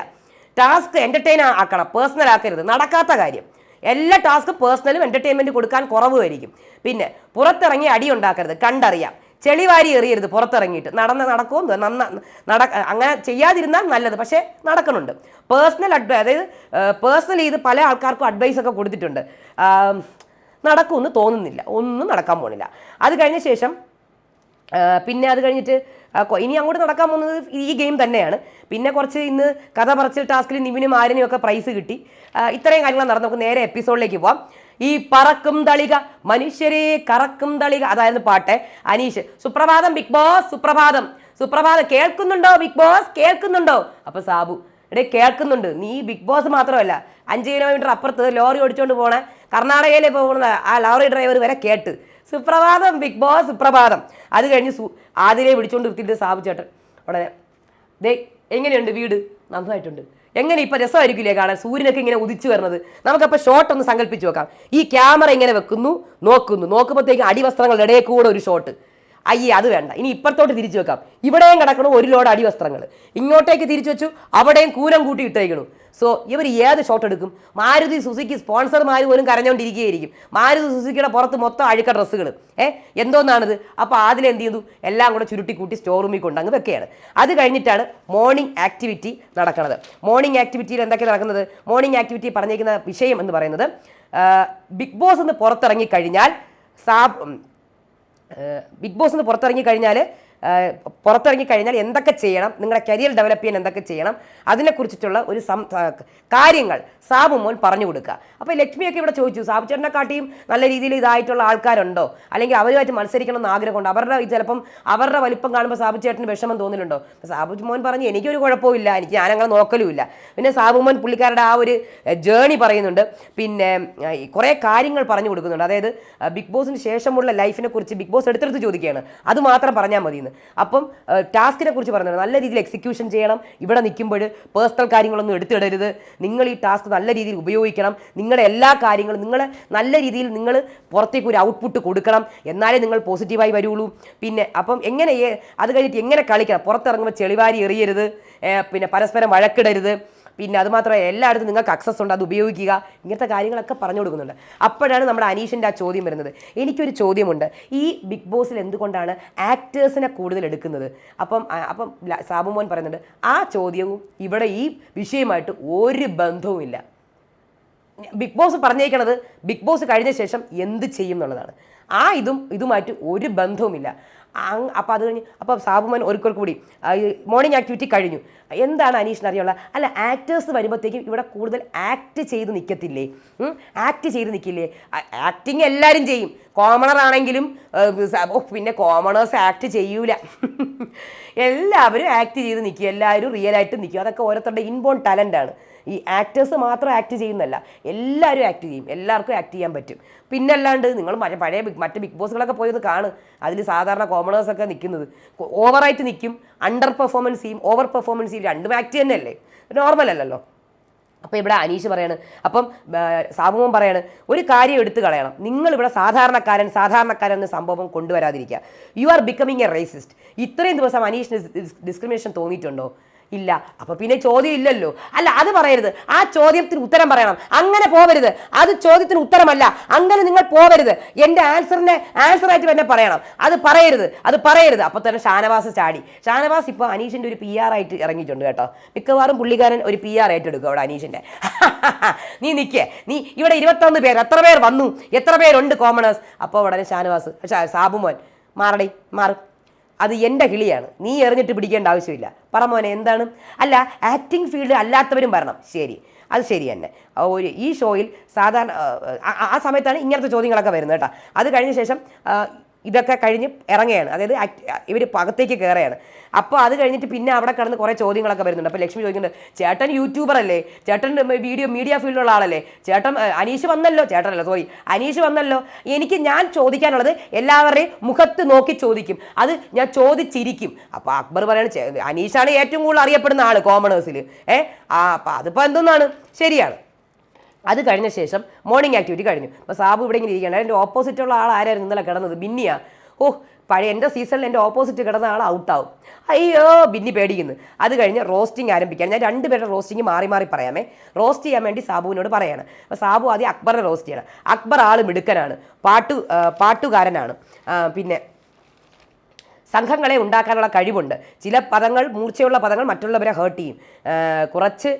ടാസ്ക് എന്റർടൈൻ ആക്കണം. പേഴ്സണൽ ആക്കരുത്. നടക്കാത്ത കാര്യം. എല്ലാ ടാസ്കും പേഴ്സണലും എന്റർടൈൻമെന്റ് കൊടുക്കാൻ കുറവുമായിരിക്കും. പിന്നെ പുറത്തിറങ്ങി അടി ഉണ്ടാക്കരുത് കണ്ടറിയാം. ചെളിവാരി എറിയരുത് പുറത്തിറങ്ങിയിട്ട്. നടന്ന് നടക്കും നന്ന നട അങ്ങനെ ചെയ്യാതിരുന്നാൽ നല്ലത്. പക്ഷേ നടക്കുന്നുണ്ട്. പേഴ്സണൽ അഡ്വൈ അതായത് പേഴ്സണലി ഇത് പല ആൾക്കാർക്കും അഡ്വൈസ് ഒക്കെ കൊടുത്തിട്ടുണ്ട്. നടക്കുമെന്ന് തോന്നുന്നില്ല. ഒന്നും നടക്കാൻ പോണില്ല. അത് കഴിഞ്ഞ ശേഷം പിന്നെ അത് കഴിഞ്ഞിട്ട് ഇനി അങ്ങോട്ട് നടക്കാൻ പോകുന്നത് ഈ ഗെയിം തന്നെയാണ്. പിന്നെ കുറച്ച് ഇന്ന് കഥ പറച്ചിൽ ടാസ്കിൽ നിവിനും ആരിനും ഒക്കെ പ്രൈസ് കിട്ടി. ഇത്രയും കാര്യങ്ങൾ നടന്നു നമുക്ക് നേരെ എപ്പിസോഡിലേക്ക് പോവാം. ഈ പറക്കും തളിക മനുഷ്യരെ കറക്കും തളിക. അതായിരുന്നു പാട്ട്. അനീഷ് സുപ്രഭാതം ബിഗ് ബോസ് സുപ്രഭാതം. സുപ്രഭാതം കേൾക്കുന്നുണ്ടോ ബിഗ് ബോസ്? കേൾക്കുന്നുണ്ടോ? അപ്പൊ സാബു എടേ കേൾക്കുന്നുണ്ട്. നീ ബിഗ് ബോസ് മാത്രമല്ല അഞ്ച് കിലോമീറ്റർ അപ്പുറത്ത് ലോറി ഓടിച്ചുകൊണ്ട് പോണ കർണാടകയിലെ പോകുന്ന ആ ലോറി ഡ്രൈവർ വരെ കേട്ട്. സുപ്രഭാതം ബിഗ് ബോസ് സുപ്രഭാതം. അത് കഴിഞ്ഞ് സു ആതിരെ വിളിച്ചുകൊണ്ട് നിർത്തിയിട്ട് സാബു ചേട്ടൻ ഉടനെ ദേ എങ്ങനെയുണ്ട് വീട്? നന്നായിട്ടുണ്ട്. എങ്ങനെ ഇപ്പം രസമായിരിക്കില്ലേ കാണാൻ? സൂര്യനൊക്കെ ഇങ്ങനെ ഉദിച്ചു വരുന്നത് നമുക്കപ്പോൾ ഷോട്ട് ഒന്ന് സങ്കല്പിച്ച് വെക്കാം. ഈ ക്യാമറ ഇങ്ങനെ വെക്കുന്നു നോക്കുന്നു. നോക്കുമ്പോഴത്തേക്കും അടിവസ്ത്രങ്ങളുടെ ഇടയിൽ കൂടെ ഒരു ഷോട്ട് അയ്യേ അത് വേണ്ട. ഇനി ഇപ്പുറത്തോട്ട് തിരിച്ചു വെക്കാം. ഇവിടെയും കിടക്കണം ഒരു ലോഡ് അടിവസ്ത്രങ്ങൾ ഇങ്ങോട്ടേക്ക് തിരിച്ചു വെച്ചു അവിടെയും കൂരം കൂട്ടി ഇട്ടേക്കണു. സോ ഇവർ ഏത് ഷോട്ട് എടുക്കും? മാരുതി സുസുക്കി സ്പോൺസർമാർ പോലും കരഞ്ഞുകൊണ്ടിരിക്കുകയായിരിക്കും മാരുതി സുസുക്കിയുടെ പുറത്ത് മൊത്തം അഴുക്ക ഡ്രസ്സുകൾ ഏ എന്തോന്നാണിത്? അപ്പോൾ അതിലെന്ത് ചെയ്തു? എല്ലാം കൂടെ ചുരുട്ടി കൂട്ടി സ്റ്റോർ റൂമിൽ കൊണ്ട് അങ്ങ് വെക്കുകയാണ്. അത് കഴിഞ്ഞിട്ടാണ് മോർണിംഗ് ആക്ടിവിറ്റി നടക്കുന്നത് മോർണിംഗ് ആക്ടിവിറ്റിയിൽ എന്തൊക്കെ നടക്കുന്നത്? മോർണിംഗ് ആക്ടിവിറ്റി പറഞ്ഞേക്കുന്ന വിഷയം എന്ന് പറയുന്നത് ബിഗ് ബോസ് എന്ന് പുറത്തിറങ്ങി കഴിഞ്ഞാൽ സാബ് ബിഗ് ബോസ് നിന്ന് പുറത്തിറങ്ങി കഴിഞ്ഞാൽ പുറത്തിറങ്ങി കഴിഞ്ഞാൽ എന്തൊക്കെ ചെയ്യണം നിങ്ങളുടെ കരിയർ ഡെവലപ്പ് ചെയ്യാൻ എന്തൊക്കെ ചെയ്യണം അതിനെക്കുറിച്ചിട്ടുള്ള ഒരു സം കാര്യങ്ങൾ സാബു മോൻ പറഞ്ഞു കൊടുക്കുക. അപ്പോൾ ലക്ഷ്മിയൊക്കെ ഇവിടെ ചോദിച്ചു സാബു ചേട്ടനെക്കാട്ടിയും നല്ല രീതിയിൽ ഇതായിട്ടുള്ള ആൾക്കാരുണ്ടോ? അല്ലെങ്കിൽ അവരുമായിട്ട് മത്സരിക്കണം എന്ന് ആഗ്രഹമുണ്ട്? അവരുടെ ചിലപ്പം അവരുടെ വലിപ്പം കാണുമ്പോൾ സാബു ചേട്ടന് വിഷമം അപ്പോൾ സാബു മോൻ പറഞ്ഞു എനിക്കൊരു കുഴപ്പമില്ല എനിക്ക് ഞാനങ്ങനെ നോക്കലുമില്ല. പിന്നെ സാബു മോൻ പുള്ളിക്കാരുടെ ആ ഒരു ജേണി പറയുന്നുണ്ട്. പിന്നെ കുറേ കാര്യങ്ങൾ പറഞ്ഞു കൊടുക്കുന്നുണ്ട്. അതായത് ബിഗ് ബോസിന് ശേഷമുള്ള ലൈഫിനെ കുറിച്ച് ബിഗ് ബോസ് എടുത്തെടുത്ത് ചോദിക്കുകയാണ്. അത് മാത്രം പറഞ്ഞാൽ മതി എന്ന് അപ്പം ടാസ്കിനെ കുറിച്ച് പറഞ്ഞത് നല്ല രീതിയിൽ എക്സിക്യൂഷൻ ചെയ്യണം. ഇവിടെ നിൽക്കുമ്പോൾ പേഴ്സണൽ കാര്യങ്ങളൊന്നും എടുത്തിടരുത്. നിങ്ങൾ ഈ ടാസ്ക് നല്ല രീതിയിൽ ഉപയോഗിക്കണം. നിങ്ങളുടെ എല്ലാ കാര്യങ്ങളും നിങ്ങൾ നല്ല രീതിയിൽ നിങ്ങൾ പുറത്തേക്ക് ഒരു ഔട്ട്പുട്ട് കൊടുക്കണം. എന്നാലേ നിങ്ങൾ പോസിറ്റീവായി വരുള്ളൂ. പിന്നെ അപ്പം എങ്ങനെ അത് കഴിഞ്ഞിട്ട് എങ്ങനെ കളിക്കണം? പുറത്തിറങ്ങുമ്പോൾ ചെളിവാരി എറിയരുത്. പിന്നെ പരസ്പരം വഴക്കിടരുത്. പിന്നെ അത് മാത്രമല്ല എല്ലായിടത്തും നിങ്ങൾക്ക് അക്സസ് ഉണ്ട് അത് ഉപയോഗിക്കുക ഇങ്ങനത്തെ കാര്യങ്ങളൊക്കെ പറഞ്ഞു കൊടുക്കുന്നുണ്ട്. അപ്പോഴാണ് നമ്മുടെ അനീഷിന്റെ ആ ചോദ്യം വരുന്നത്. എനിക്കൊരു ചോദ്യമുണ്ട്. ഈ ബിഗ് ബോസിൽ എന്തുകൊണ്ടാണ് ആക്ടേഴ്സിനെ കൂടുതൽ എടുക്കുന്നത്? അപ്പം അപ്പം സാബുമോൻ പറയുന്നുണ്ട് ആ ചോദ്യവും ഇവിടെ ഈ വിഷയമായിട്ട് ഒരു ബന്ധവുമില്ല. ബിഗ് ബോസ് പറഞ്ഞേക്കണത് ബിഗ് ബോസ് കഴിഞ്ഞ ശേഷം എന്ത് ചെയ്യും എന്നുള്ളതാണ്. ആ ഇതും ഇതുമായിട്ട് ഒരു ബന്ധവുമില്ല. അപ്പോൾ അത് കഴിഞ്ഞ് അപ്പോൾ സാബുമൻ ഒരിക്കൽ കൂടി മോർണിംഗ് ആക്ടിവിറ്റി കഴിഞ്ഞു. എന്താണ് അനീഷിന് അറിയുള്ള? അല്ല ആക്ടേഴ്സ് വരുമ്പോഴത്തേക്കും ഇവിടെ കൂടുതൽ ആക്ട് ചെയ്ത് നിൽക്കത്തില്ലേ ആക്ട് ചെയ്ത് നിൽക്കില്ലേ ആക്ടിങ് എല്ലാവരും ചെയ്യും. കോമണർ ആണെങ്കിലും പിന്നെ കോമണേഴ്സ് ആക്ട് ചെയ്യൂല. എല്ലാവരും ആക്ട് ചെയ്ത് നിൽക്കും എല്ലാവരും റിയലായിട്ട് നിൽക്കും അതൊക്കെ ഓരോരുത്തരുടെ ഇൻബോൺ ടാലന്റാണ് ഈ ആക്ടേഴ്സ് മാത്രം ആക്ട് ചെയ്യുന്നല്ല എല്ലാവരും ആക്ട് ചെയ്യും. എല്ലാവർക്കും ആക്ട് ചെയ്യാൻ പറ്റും. പിന്നെ അല്ലാണ്ട് നിങ്ങൾ മറ്റേ പഴയ ബിഗ് മറ്റ് ബിഗ് ബോസുകളൊക്കെ പോയത് കാണും. അതിൽ സാധാരണ കോമണേഴ്സൊക്കെ നിൽക്കുന്നത്. ഓവറായിട്ട് നിൽക്കും. അണ്ടർ പെർഫോമൻസ് ചെയ്യും. ഓവർ പെർഫോമൻസ് ചെയ്യും. രണ്ടും ആക്ട് തന്നെയല്ലേ? നോർമൽ അല്ലല്ലോ. അപ്പോൾ ഇവിടെ അനീഷ് പറയാണ്. അപ്പം സാമൂഹം പറയാണ് ഒരു കാര്യം എടുത്തു കളയണം. നിങ്ങൾ ഇവിടെ സാധാരണക്കാരൻ സാധാരണക്കാരൻ എന്ന സംഭവം കൊണ്ടുവരാതിരിക്കുക. You are becoming a racist ഇത്രയും ദിവസം അനീഷിന് ഡിസ്ക്രിമിനേഷൻ തോന്നിയിട്ടുണ്ടോ? ഇല്ല. അപ്പൊ പിന്നെ ചോദ്യം ഇല്ലല്ലോ. അല്ല അത് പറയരുത്. ആ ചോദ്യത്തിന് ഉത്തരം പറയണം. അങ്ങനെ പോവരുത്. അത് ചോദ്യത്തിന് ഉത്തരമല്ല. അങ്ങനെ നിങ്ങൾ പോവരുത്. എന്റെ ആൻസറിനെ ആൻസർ ആയിട്ട് തന്നെ പറയണം. അത് പറയരുത്. അത് പറയരുത്. അപ്പൊ തന്നെ ഷാനവാസ് ചാടി. ഷാനവാസ് ഇപ്പോൾ അനീഷിന്റെ ഒരു പി ആർ ആയിട്ട് ഇറങ്ങിയിട്ടുണ്ട് കേട്ടോ. മിക്കവാറും പുള്ളിക്കാരൻ ഒരു പി ആർ ഏറ്റെടുക്കും അവിടെ അനീഷിന്റെ. നീ നിൽക്കേ നീ ഇവിടെ ഇരുപത്തൊന്ന് പേര്. എത്ര പേർ വന്നു? എത്ര പേരുണ്ട് കോമണേഴ്സ് അപ്പോൾ ഉടനെ ഷാനവാസ് സാബുമോൻ മാറടി മാറും. അത് എന്റെ കിളിയാണ്. നീ എറിഞ്ഞിട്ട് പിടിക്കേണ്ട ആവശ്യമില്ല. പറ മോനെ എന്താണ്? അല്ല ആക്ടിങ് ഫീൽഡ് അല്ലാത്തവരും വരണം. ശരി. അത് ശരി തന്നെ. ഒരു ഈ ഷോയിൽ സാധാരണ ആ, സമയത്താണ് ഇങ്ങനത്തെ ചോദ്യങ്ങളൊക്കെ വരുന്നത് കേട്ടോ. അത് കഴിഞ്ഞ ശേഷം ഇതൊക്കെ കഴിഞ്ഞ് ഇറങ്ങുകയാണ്. അതായത് ഇവർ അകത്തേക്ക് കയറുകയാണ്. അപ്പോൾ അത് കഴിഞ്ഞിട്ട് പിന്നെ അവിടെ കിടന്ന് കുറേ ചോദ്യങ്ങളൊക്കെ വരുന്നുണ്ട്. അപ്പോൾ ലക്ഷ്മി ചോദിക്കുന്നുണ്ട് ചേട്ടൻ യൂട്യൂബർ അല്ലേ? ചേട്ടൻ വീഡിയോ മീഡിയ ഫീൽഡിലുള്ള ആളല്ലേ? ചേട്ടൻ അനീഷ് വന്നല്ലോ? ചേട്ടനല്ല സോറി അനീഷ് വന്നല്ലോ. എനിക്ക് ഞാൻ ചോദിക്കാനുള്ളത് എല്ലാവരുടെയും മുഖത്ത് നോക്കി ചോദിക്കും. അത് ഞാൻ ചോദിച്ചിരിക്കും. അപ്പോൾ അക്ബർ പറയാണ് "ചേ, അനീഷാണ് ഏറ്റവും കൂടുതൽ അറിയപ്പെടുന്ന ആൾ കോമണേഴ്സിൽ ഏ ആ അപ്പോൾ അതിപ്പോൾ എന്തെന്നാണ്? ശരിയാണ്. അത് കഴിഞ്ഞ ശേഷം മോർണിംഗ് ആക്ടിവിറ്റി കഴിഞ്ഞു. അപ്പോൾ സാബു ഇവിടെ ഇങ്ങനെ ഇരിക്കുകയാണ്. എന്റെ ഓപ്പോസിറ്റുള്ള ആൾ ആരായിരുന്നു? ഇന്നലെ കിടന്നത് ബിന്നിയാ. ഓ പഴയ എന്റെ സീസണിൽ എന്റെ ഓപ്പോസിറ്റ് കിടന്ന ആൾ ഔട്ട് ഔട്ടാവും അയ്യോ ബിന്നി പേടിക്കുന്നു. അത് കഴിഞ്ഞ് റോസ്റ്റിംഗ് ആരംഭിക്കാൻ. ഞാൻ രണ്ടുപേരുടെ റോസ്റ്റിംഗ് മാറി മാറി പറയാമേ. റോസ്റ്റ് ചെയ്യാൻ വേണ്ടി സാബുവിനോട് പറയാണ്. അപ്പോൾ സാബു ആദ്യം അക്ബറിനെ റോസ്റ്റ് ചെയ്യണം. അക്ബർ ആൾ മിടുക്കനാണ്. പാട്ടു പാട്ടുകാരനാണ്. പിന്നെ സംഘങ്ങളെ ഉണ്ടാക്കാനുള്ള കഴിവുണ്ട്. ചില പദങ്ങൾ മൂർച്ചയുള്ള പദങ്ങൾ മറ്റുള്ളവരെ ഹേർട്ട് ചെയ്യും. കുറച്ച്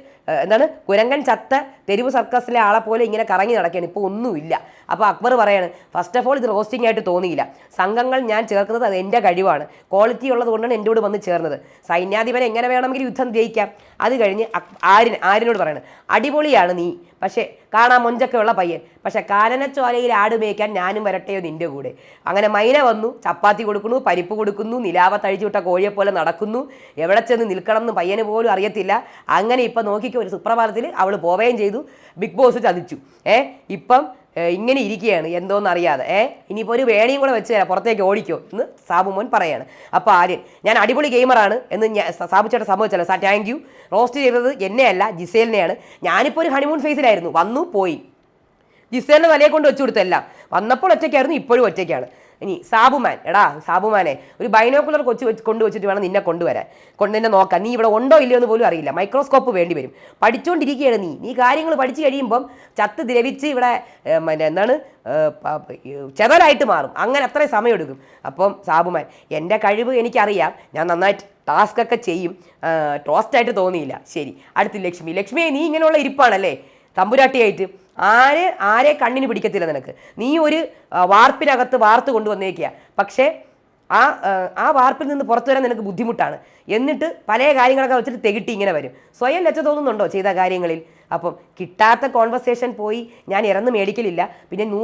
എന്താണ്? കുരങ്ങൻ ചത്ത തെരുവ് സർക്കസിലെ ആളെ പോലെ ഇങ്ങനെ കറങ്ങി നടക്കുകയാണ്. ഇപ്പോൾ ഒന്നുമില്ല. അപ്പോൾ അക്ബർ പറയാണ് ഫസ്റ്റ് ഓഫ് ഓൾ ഇത് റോസ്റ്റിംഗ് ആയിട്ട് തോന്നിയില്ല. സംഘങ്ങൾ ഞാൻ ചേർക്കുന്നത് അത് എന്റെ കഴിവാണ്. ക്വാളിറ്റി ഉള്ളത് കൊണ്ടാണ് എന്റെ കൂടെ വന്ന് ചേർന്നത്. സൈന്യാധിപനെ എങ്ങനെ വേണമെങ്കിലും യുദ്ധം ജയിക്കാം അത് കഴിഞ്ഞ് ആര്യൻ ആര്യനോട് പറയണം അടിപൊളിയാണ് നീ. പക്ഷേ കാണാൻ മൊഞ്ചൊക്കെ ഉള്ള പയ്യൻ. പക്ഷേ കാനനച്ചോലയിൽ ആട് മേയ്ക്കാൻ ഞാനും വരട്ടെയോ നിന്റെ കൂടെ? അങ്ങനെ മൈന വന്നു ചപ്പാത്തി കൊടുക്കുന്നു പരിപ്പ് കൊടുക്കുന്നു നിലാവ തഴിച്ചു വിട്ട കോഴിയെ പോലെ നടക്കുന്നു. എവിടെ ചെന്ന് നിൽക്കണം എന്ന് പയ്യന് പോലും അറിയത്തില്ല. അങ്ങനെ ഇപ്പം നോക്കിക്കോ ഒരു സുപ്രഭാതത്തിൽ അവൾ പോവുകയും ചെയ്തു. ബിഗ് ബോസ് ചതിച്ചു. ഏ ഇപ്പം ഇങ്ങനെ ഇരിക്കുകയാണ്. എന്തോന്ന് അറിയാതെ. ഏ ഇനിയിപ്പോൾ ഒരു വേണിയും കൂടെ വെച്ച് തരാം പുറത്തേക്ക് ഓടിക്കോ എന്ന് സാബു മോൻ പറയാണ്. അപ്പോൾ ആര്യൻ ഞാൻ അടിപൊളി ഗെയിമറാണ് എന്ന് ഞാൻ സാബു ചേട്ടൻ സംഭവിച്ചല്ലോ സാർ താങ്ക് യു റോസ്റ്റ് ചെയ്തത് എന്നെയല്ല ജിസേലിനെയാണ്. ഞാനിപ്പോൾ ഒരു ഹണിമൂൺ ഫേസിലായിരുന്നു വന്നു പോയി. ജിസേലിനെ വലയെ കൊണ്ട് വെച്ചു കൊടുത്തല്ല. വന്നപ്പോൾ ഒറ്റയ്ക്കായിരുന്നു ഇപ്പോഴും ഒറ്റയ്ക്കാണ്. ഇനി സാബുമാൻ എടാ സാബുമാനെ ഒരു ബൈനോക്കുലർ കൊച്ചു വെച്ച് കൊണ്ടുവച്ചിട്ട് വേണം നിന്നെ കൊണ്ടുവരാൻ. കൊണ്ട് നിന്നെ നോക്കാൻ. നീ ഇവിടെ ഉണ്ടോ ഇല്ലയോ എന്ന് പോലും അറിയില്ല. മൈക്രോസ്കോപ്പ് വേണ്ടി വരും. പഠിച്ചുകൊണ്ടിരിക്കുകയാണ് നീ. നീ കാര്യങ്ങൾ പഠിച്ചു കഴിയുമ്പം ചത്ത് ദ്രവിച്ച് ഇവിടെ പിന്നെ എന്താണ് ചെതലായിട്ട് മാറും. അങ്ങനെ അത്രയും സമയമെടുക്കും. അപ്പം സാബുമാൻ എന്റെ കഴിവ് എനിക്കറിയാം. ഞാൻ നന്നായിട്ട് ടാസ്ക് ഒക്കെ ചെയ്യും ടോസ്റ്റായിട്ട് തോന്നിയില്ല. ശരി. അടുത്ത് ലക്ഷ്മി. ലക്ഷ്മിയെ നീ ഇങ്ങനെയുള്ള ഇരിപ്പാണല്ലേ? തമ്പുരാട്ടിയായിട്ട്. ആരെ ആരെ കണ്ണിന് പിടിക്കത്തില്ല നിനക്ക്? നീ ഒരു വാർപ്പിനകത്ത് വാർത്ത് കൊണ്ടുവന്നേക്കുക പക്ഷേ ആ ആ, വാർപ്പിൽ നിന്ന് പുറത്തു വരാൻ നിനക്ക് ബുദ്ധിമുട്ടാണ്. എന്നിട്ട് പല കാര്യങ്ങളൊക്കെ വെച്ചിട്ട് തെകിട്ടി ഇങ്ങനെ വരും. സ്വയം ലച്ച തോന്നുന്നുണ്ടോ ചെയ്ത കാര്യങ്ങളിൽ? അപ്പം കിട്ടാത്ത കോൺവെർസേഷൻ പോയി ഞാൻ ഇറന്ന് മേടിക്കലില്ല. പിന്നെ നൂ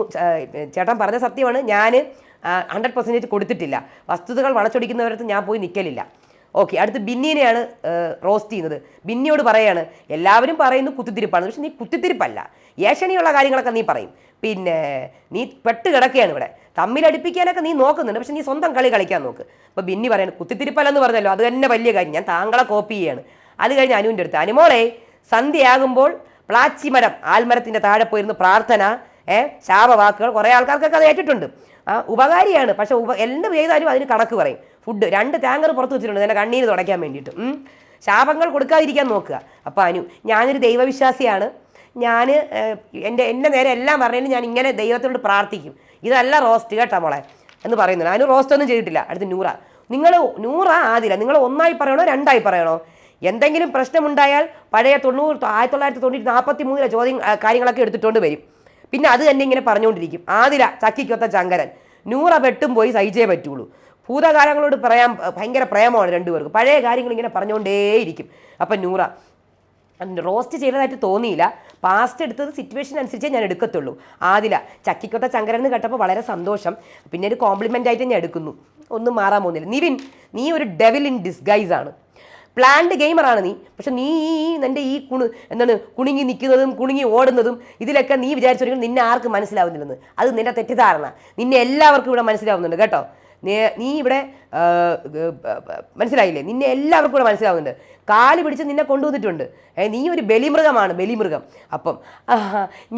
ചേട്ടൻ പറഞ്ഞ സത്യമാണ് ഞാൻ ഹൺഡ്രഡ് പെർസെന്റേജ് കൊടുത്തിട്ടില്ല. വസ്തുതകൾ വളച്ചൊടിക്കുന്നവരടുത്ത് ഞാൻ പോയി നിൽക്കലില്ല ഓക്കെ അടുത്ത് ബിന്നിനെയാണ് റോസ്റ്റ് ചെയ്യുന്നത്. ബിന്നിയോട് പറയാണ് എല്ലാവരും പറയുന്നു കുത്തിത്തിരിപ്പാണ്. പക്ഷെ നീ കുത്തിത്തിരിപ്പല്ല. ഏഷണിയുള്ള കാര്യങ്ങളൊക്കെ നീ പറയും. പിന്നെ നീ പെട്ട് കിടക്കുകയാണ് ഇവിടെ. തമ്മിലടിപ്പിക്കാനൊക്കെ നീ നോക്കുന്നുണ്ട്. പക്ഷെ നീ സ്വന്തം കളി കളിക്കാൻ നോക്ക്. അപ്പോൾ ബിന്നി പറയുന്നത് കുത്തിത്തിരിപ്പല്ലെന്ന് പറഞ്ഞല്ലോ. അത് തന്നെ വലിയ കാര്യം. ഞാൻ താങ്കളെ കോപ്പി ചെയ്യാണ്. അത് കഴിഞ്ഞ് അനുവിന്റെ അടുത്ത് അനുമോളെ സന്ധ്യയാകുമ്പോൾ പ്ലാച്ചി മരം ആൽമരത്തിന്റെ താഴെ പോയിരുന്ന് പ്രാർത്ഥന ഏ ശാപവാക്കുകൾ കുറേ ആൾക്കാർക്കൊക്കെ അത് ഏറ്റിട്ടുണ്ട്. ആ ഉപകാരിയാണ്. പക്ഷെ ഉപ എന്ത് ചെയ്താലും അതിന് കണക്ക് പറയും. ഫുഡ് രണ്ട് ടാങ്കർ പുറത്ത് വെച്ചിട്ടുണ്ട്. എന്റെ കണ്ണീര് തുടയ്ക്കാൻ വേണ്ടിയിട്ട്. ശാപങ്ങൾ കൊടുക്കാതിരിക്കാൻ നോക്കുക. അപ്പോൾ അനു ഞാനൊരു ദൈവവിശ്വാസിയാണ്. ഞാൻ എന്റെ എന്റെ നേരെ എല്ലാം പറഞ്ഞതിന് ഞാൻ ഇങ്ങനെ ദൈവത്തോട് പ്രാർത്ഥിക്കും. ഇതല്ല റോസ്റ്റ് കേട്ടോ മോളെ എന്ന് പറയുന്നത് അതിന് റോസ്റ്റ് ഒന്നും ചെയ്തിട്ടില്ല. അടുത്ത് നൂറ. നിങ്ങൾ നൂറ ആദില. നിങ്ങൾ ഒന്നായി പറയണോ രണ്ടായി പറയണോ? എന്തെങ്കിലും പ്രശ്നമുണ്ടായാൽ പഴയ തൊണ്ണൂറ് ആയിരത്തി തൊള്ളായിരത്തി തൊണ്ണൂറ്റി നാൽപ്പത്തി മൂന്നിലെ ചോദ്യം കാര്യങ്ങളൊക്കെ എടുത്തിട്ടുണ്ട് വരും. പിന്നെ അത് തന്നെ ഇങ്ങനെ പറഞ്ഞുകൊണ്ടിരിക്കും ആദില ചക്കിക്കൊത്ത ചങ്കരൻ. നൂറ വെട്ടും പോയി സഹിച്ചേ പറ്റുള്ളൂ. ഭൂതകാലങ്ങളോട് പറയാൻ ഭയങ്കര പ്രേമമാണ് രണ്ടുപേർക്ക്. പഴയ കാര്യങ്ങൾ ഇങ്ങനെ പറഞ്ഞുകൊണ്ടേയിരിക്കും അപ്പം നൂറ. റോസ്റ്റ് ചെയ്തതായിട്ട് തോന്നിയില്ല. പാസ്റ്റ് എടുത്തത് സിറ്റുവേഷൻ അനുസരിച്ചേ ഞാൻ എടുക്കത്തുള്ളൂ. ആദില ചക്കിക്കൊത്ത ചങ്കരൻ എന്ന് കേട്ടപ്പോൾ വളരെ സന്തോഷം. പിന്നെ ഒരു കോംപ്ലിമെന്റ് ആയിട്ട് ഞാൻ എടുക്കുന്നു. ഒന്നും മാറാൻ പോകുന്നില്ല. നിവിൻ നീ ഒരു ഡെവിൽ ഇൻ ഡിസ്ഗൈസ് ആണ്. പ്ലാൻഡ് ഗെയിമറാണ് നീ. പക്ഷെ നീ ഈ നിന്റെ ഈ കുണു എന്താണ് കുണുങ്ങി നിൽക്കുന്നതും കുണുങ്ങി ഓടുന്നതും ഇതിലൊക്കെ നീ വിചാരിച്ചൊരിക്കലും നിന്നെ ആർക്കും മനസ്സിലാവുന്നില്ലെന്ന്. അത് നിന്റെ തെറ്റിദ്ധാരണ. നിന്നെ എല്ലാവർക്കും ഇവിടെ മനസ്സിലാവുന്നുണ്ട് കേട്ടോ. നീ- ഇവിടെ മനസ്സിലായില്ലേ? നിന്നെ എല്ലാവർക്കും കൂടെ മനസ്സിലാവുന്നുണ്ട്. കാൽ പിടിച്ച് നിന്നെ കൊണ്ടുവന്നിട്ടുണ്ട്. നീ ഒരു ബലിമൃഗമാണ് ബലിമൃഗം. അപ്പം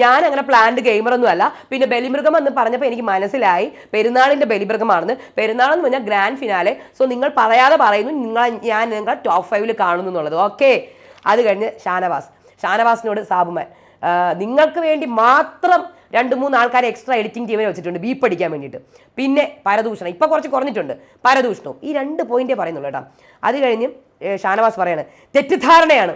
ഞാൻ അങ്ങനെ പ്ലാൻഡ് ഗെയിമറൊന്നും അല്ല. പിന്നെ ബലിമൃഗം എന്ന് പറഞ്ഞപ്പോൾ എനിക്ക് മനസ്സിലായി പെരുന്നാളിന്റെ ബലിമൃഗമാണെന്ന്. പെരുന്നാളെന്ന് പറഞ്ഞാൽ ഗ്രാൻഡ് ഫിനാലെ സോ നിങ്ങൾ പറയാതെ പറയുന്നു നിങ്ങൾ ഞാൻ നിങ്ങൾ ടോപ്പ് ഫൈവിൽ കാണുന്നു എന്നുള്ളത്. ഓക്കെ അത് കഴിഞ്ഞ് ഷാനവാസ്. ഷാനവാസിനോട് സാബുമാൻ നിങ്ങൾക്ക് വേണ്ടി മാത്രം രണ്ട് മൂന്ന് ആൾക്കാരെ എക്സ്ട്രാ എഡിറ്റിംഗ് ടീമിനെ വെച്ചിട്ടുണ്ട് ബീപ്പ് അടിക്കാൻ വേണ്ടിയിട്ട്. പിന്നെ പരദൂഷണം. ഇപ്പോൾ കുറച്ച് കുറഞ്ഞിട്ടുണ്ട്. പരദൂഷണവും. ഈ രണ്ട് പോയിന്റേ പറയുന്നുള്ളൂ കേട്ടോ. അത് കഴിഞ്ഞ് ഷാനവാസ് പറയാണ്. തെറ്റിദ്ധാരണയാണ്.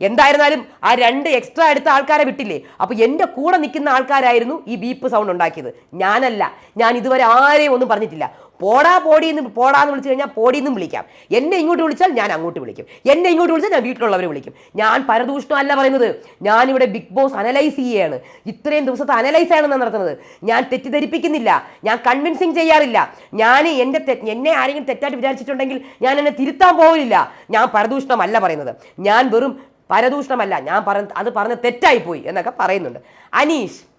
എന്തായിരുന്നാലും ആ രണ്ട് എക്സ്ട്രാ എടുത്ത ആൾക്കാരെ വിട്ടില്ലേ? അപ്പോൾ എന്റെ കൂടെ നിൽക്കുന്ന ആൾക്കാരായിരുന്നു ഈ ബീപ്പ് സൗണ്ട് ഉണ്ടാക്കിയത്. ഞാനല്ല. ഞാൻ ഇതുവരെ ആരെയും ഒന്നും പറഞ്ഞിട്ടില്ല. പോടാ പോടി എന്ന് പോടാന്ന് വിളിച്ചു കഴിഞ്ഞാൽ പോടി എന്നും വിളിക്കാം. എന്നെ ഇങ്ങോട്ട് വിളിച്ചാൽ ഞാൻ അങ്ങോട്ട് വിളിക്കും. എന്നെ ഇങ്ങോട്ട് വിളിച്ചാൽ ഞാൻ വീട്ടിലുള്ളവരെ വിളിക്കും. ഞാൻ പരദൂഷണം അല്ല പറയുന്നത്. ഞാനിവിടെ ബിഗ് ബോസ് അനലൈസ് ചെയ്യുകയാണ് ഇത്രയും ദിവസത്തെ അനലൈസ് ആണ് ഞാൻ നടത്തുന്നത്. ഞാൻ തെറ്റിദ്ധരിപ്പിക്കുന്നില്ല. ഞാൻ കൺവിൻസിങ് ചെയ്യാറില്ല. ഞാൻ എന്റെ എന്നെ ആരെങ്കിലും തെറ്റായിട്ട് വിചാരിച്ചിട്ടുണ്ടെങ്കിൽ ഞാൻ എന്നെ തിരുത്താൻ പോകില്ല ഞാൻ പരദൂഷണം അല്ല പറയുന്നത്. ഞാൻ വെറും പരദൂഷണമല്ല. ഞാൻ പറഞ്ഞ അത് പറഞ്ഞ തെറ്റായിപ്പോയി എന്നൊക്കെ പറയുന്നുണ്ട്. അനീഷ്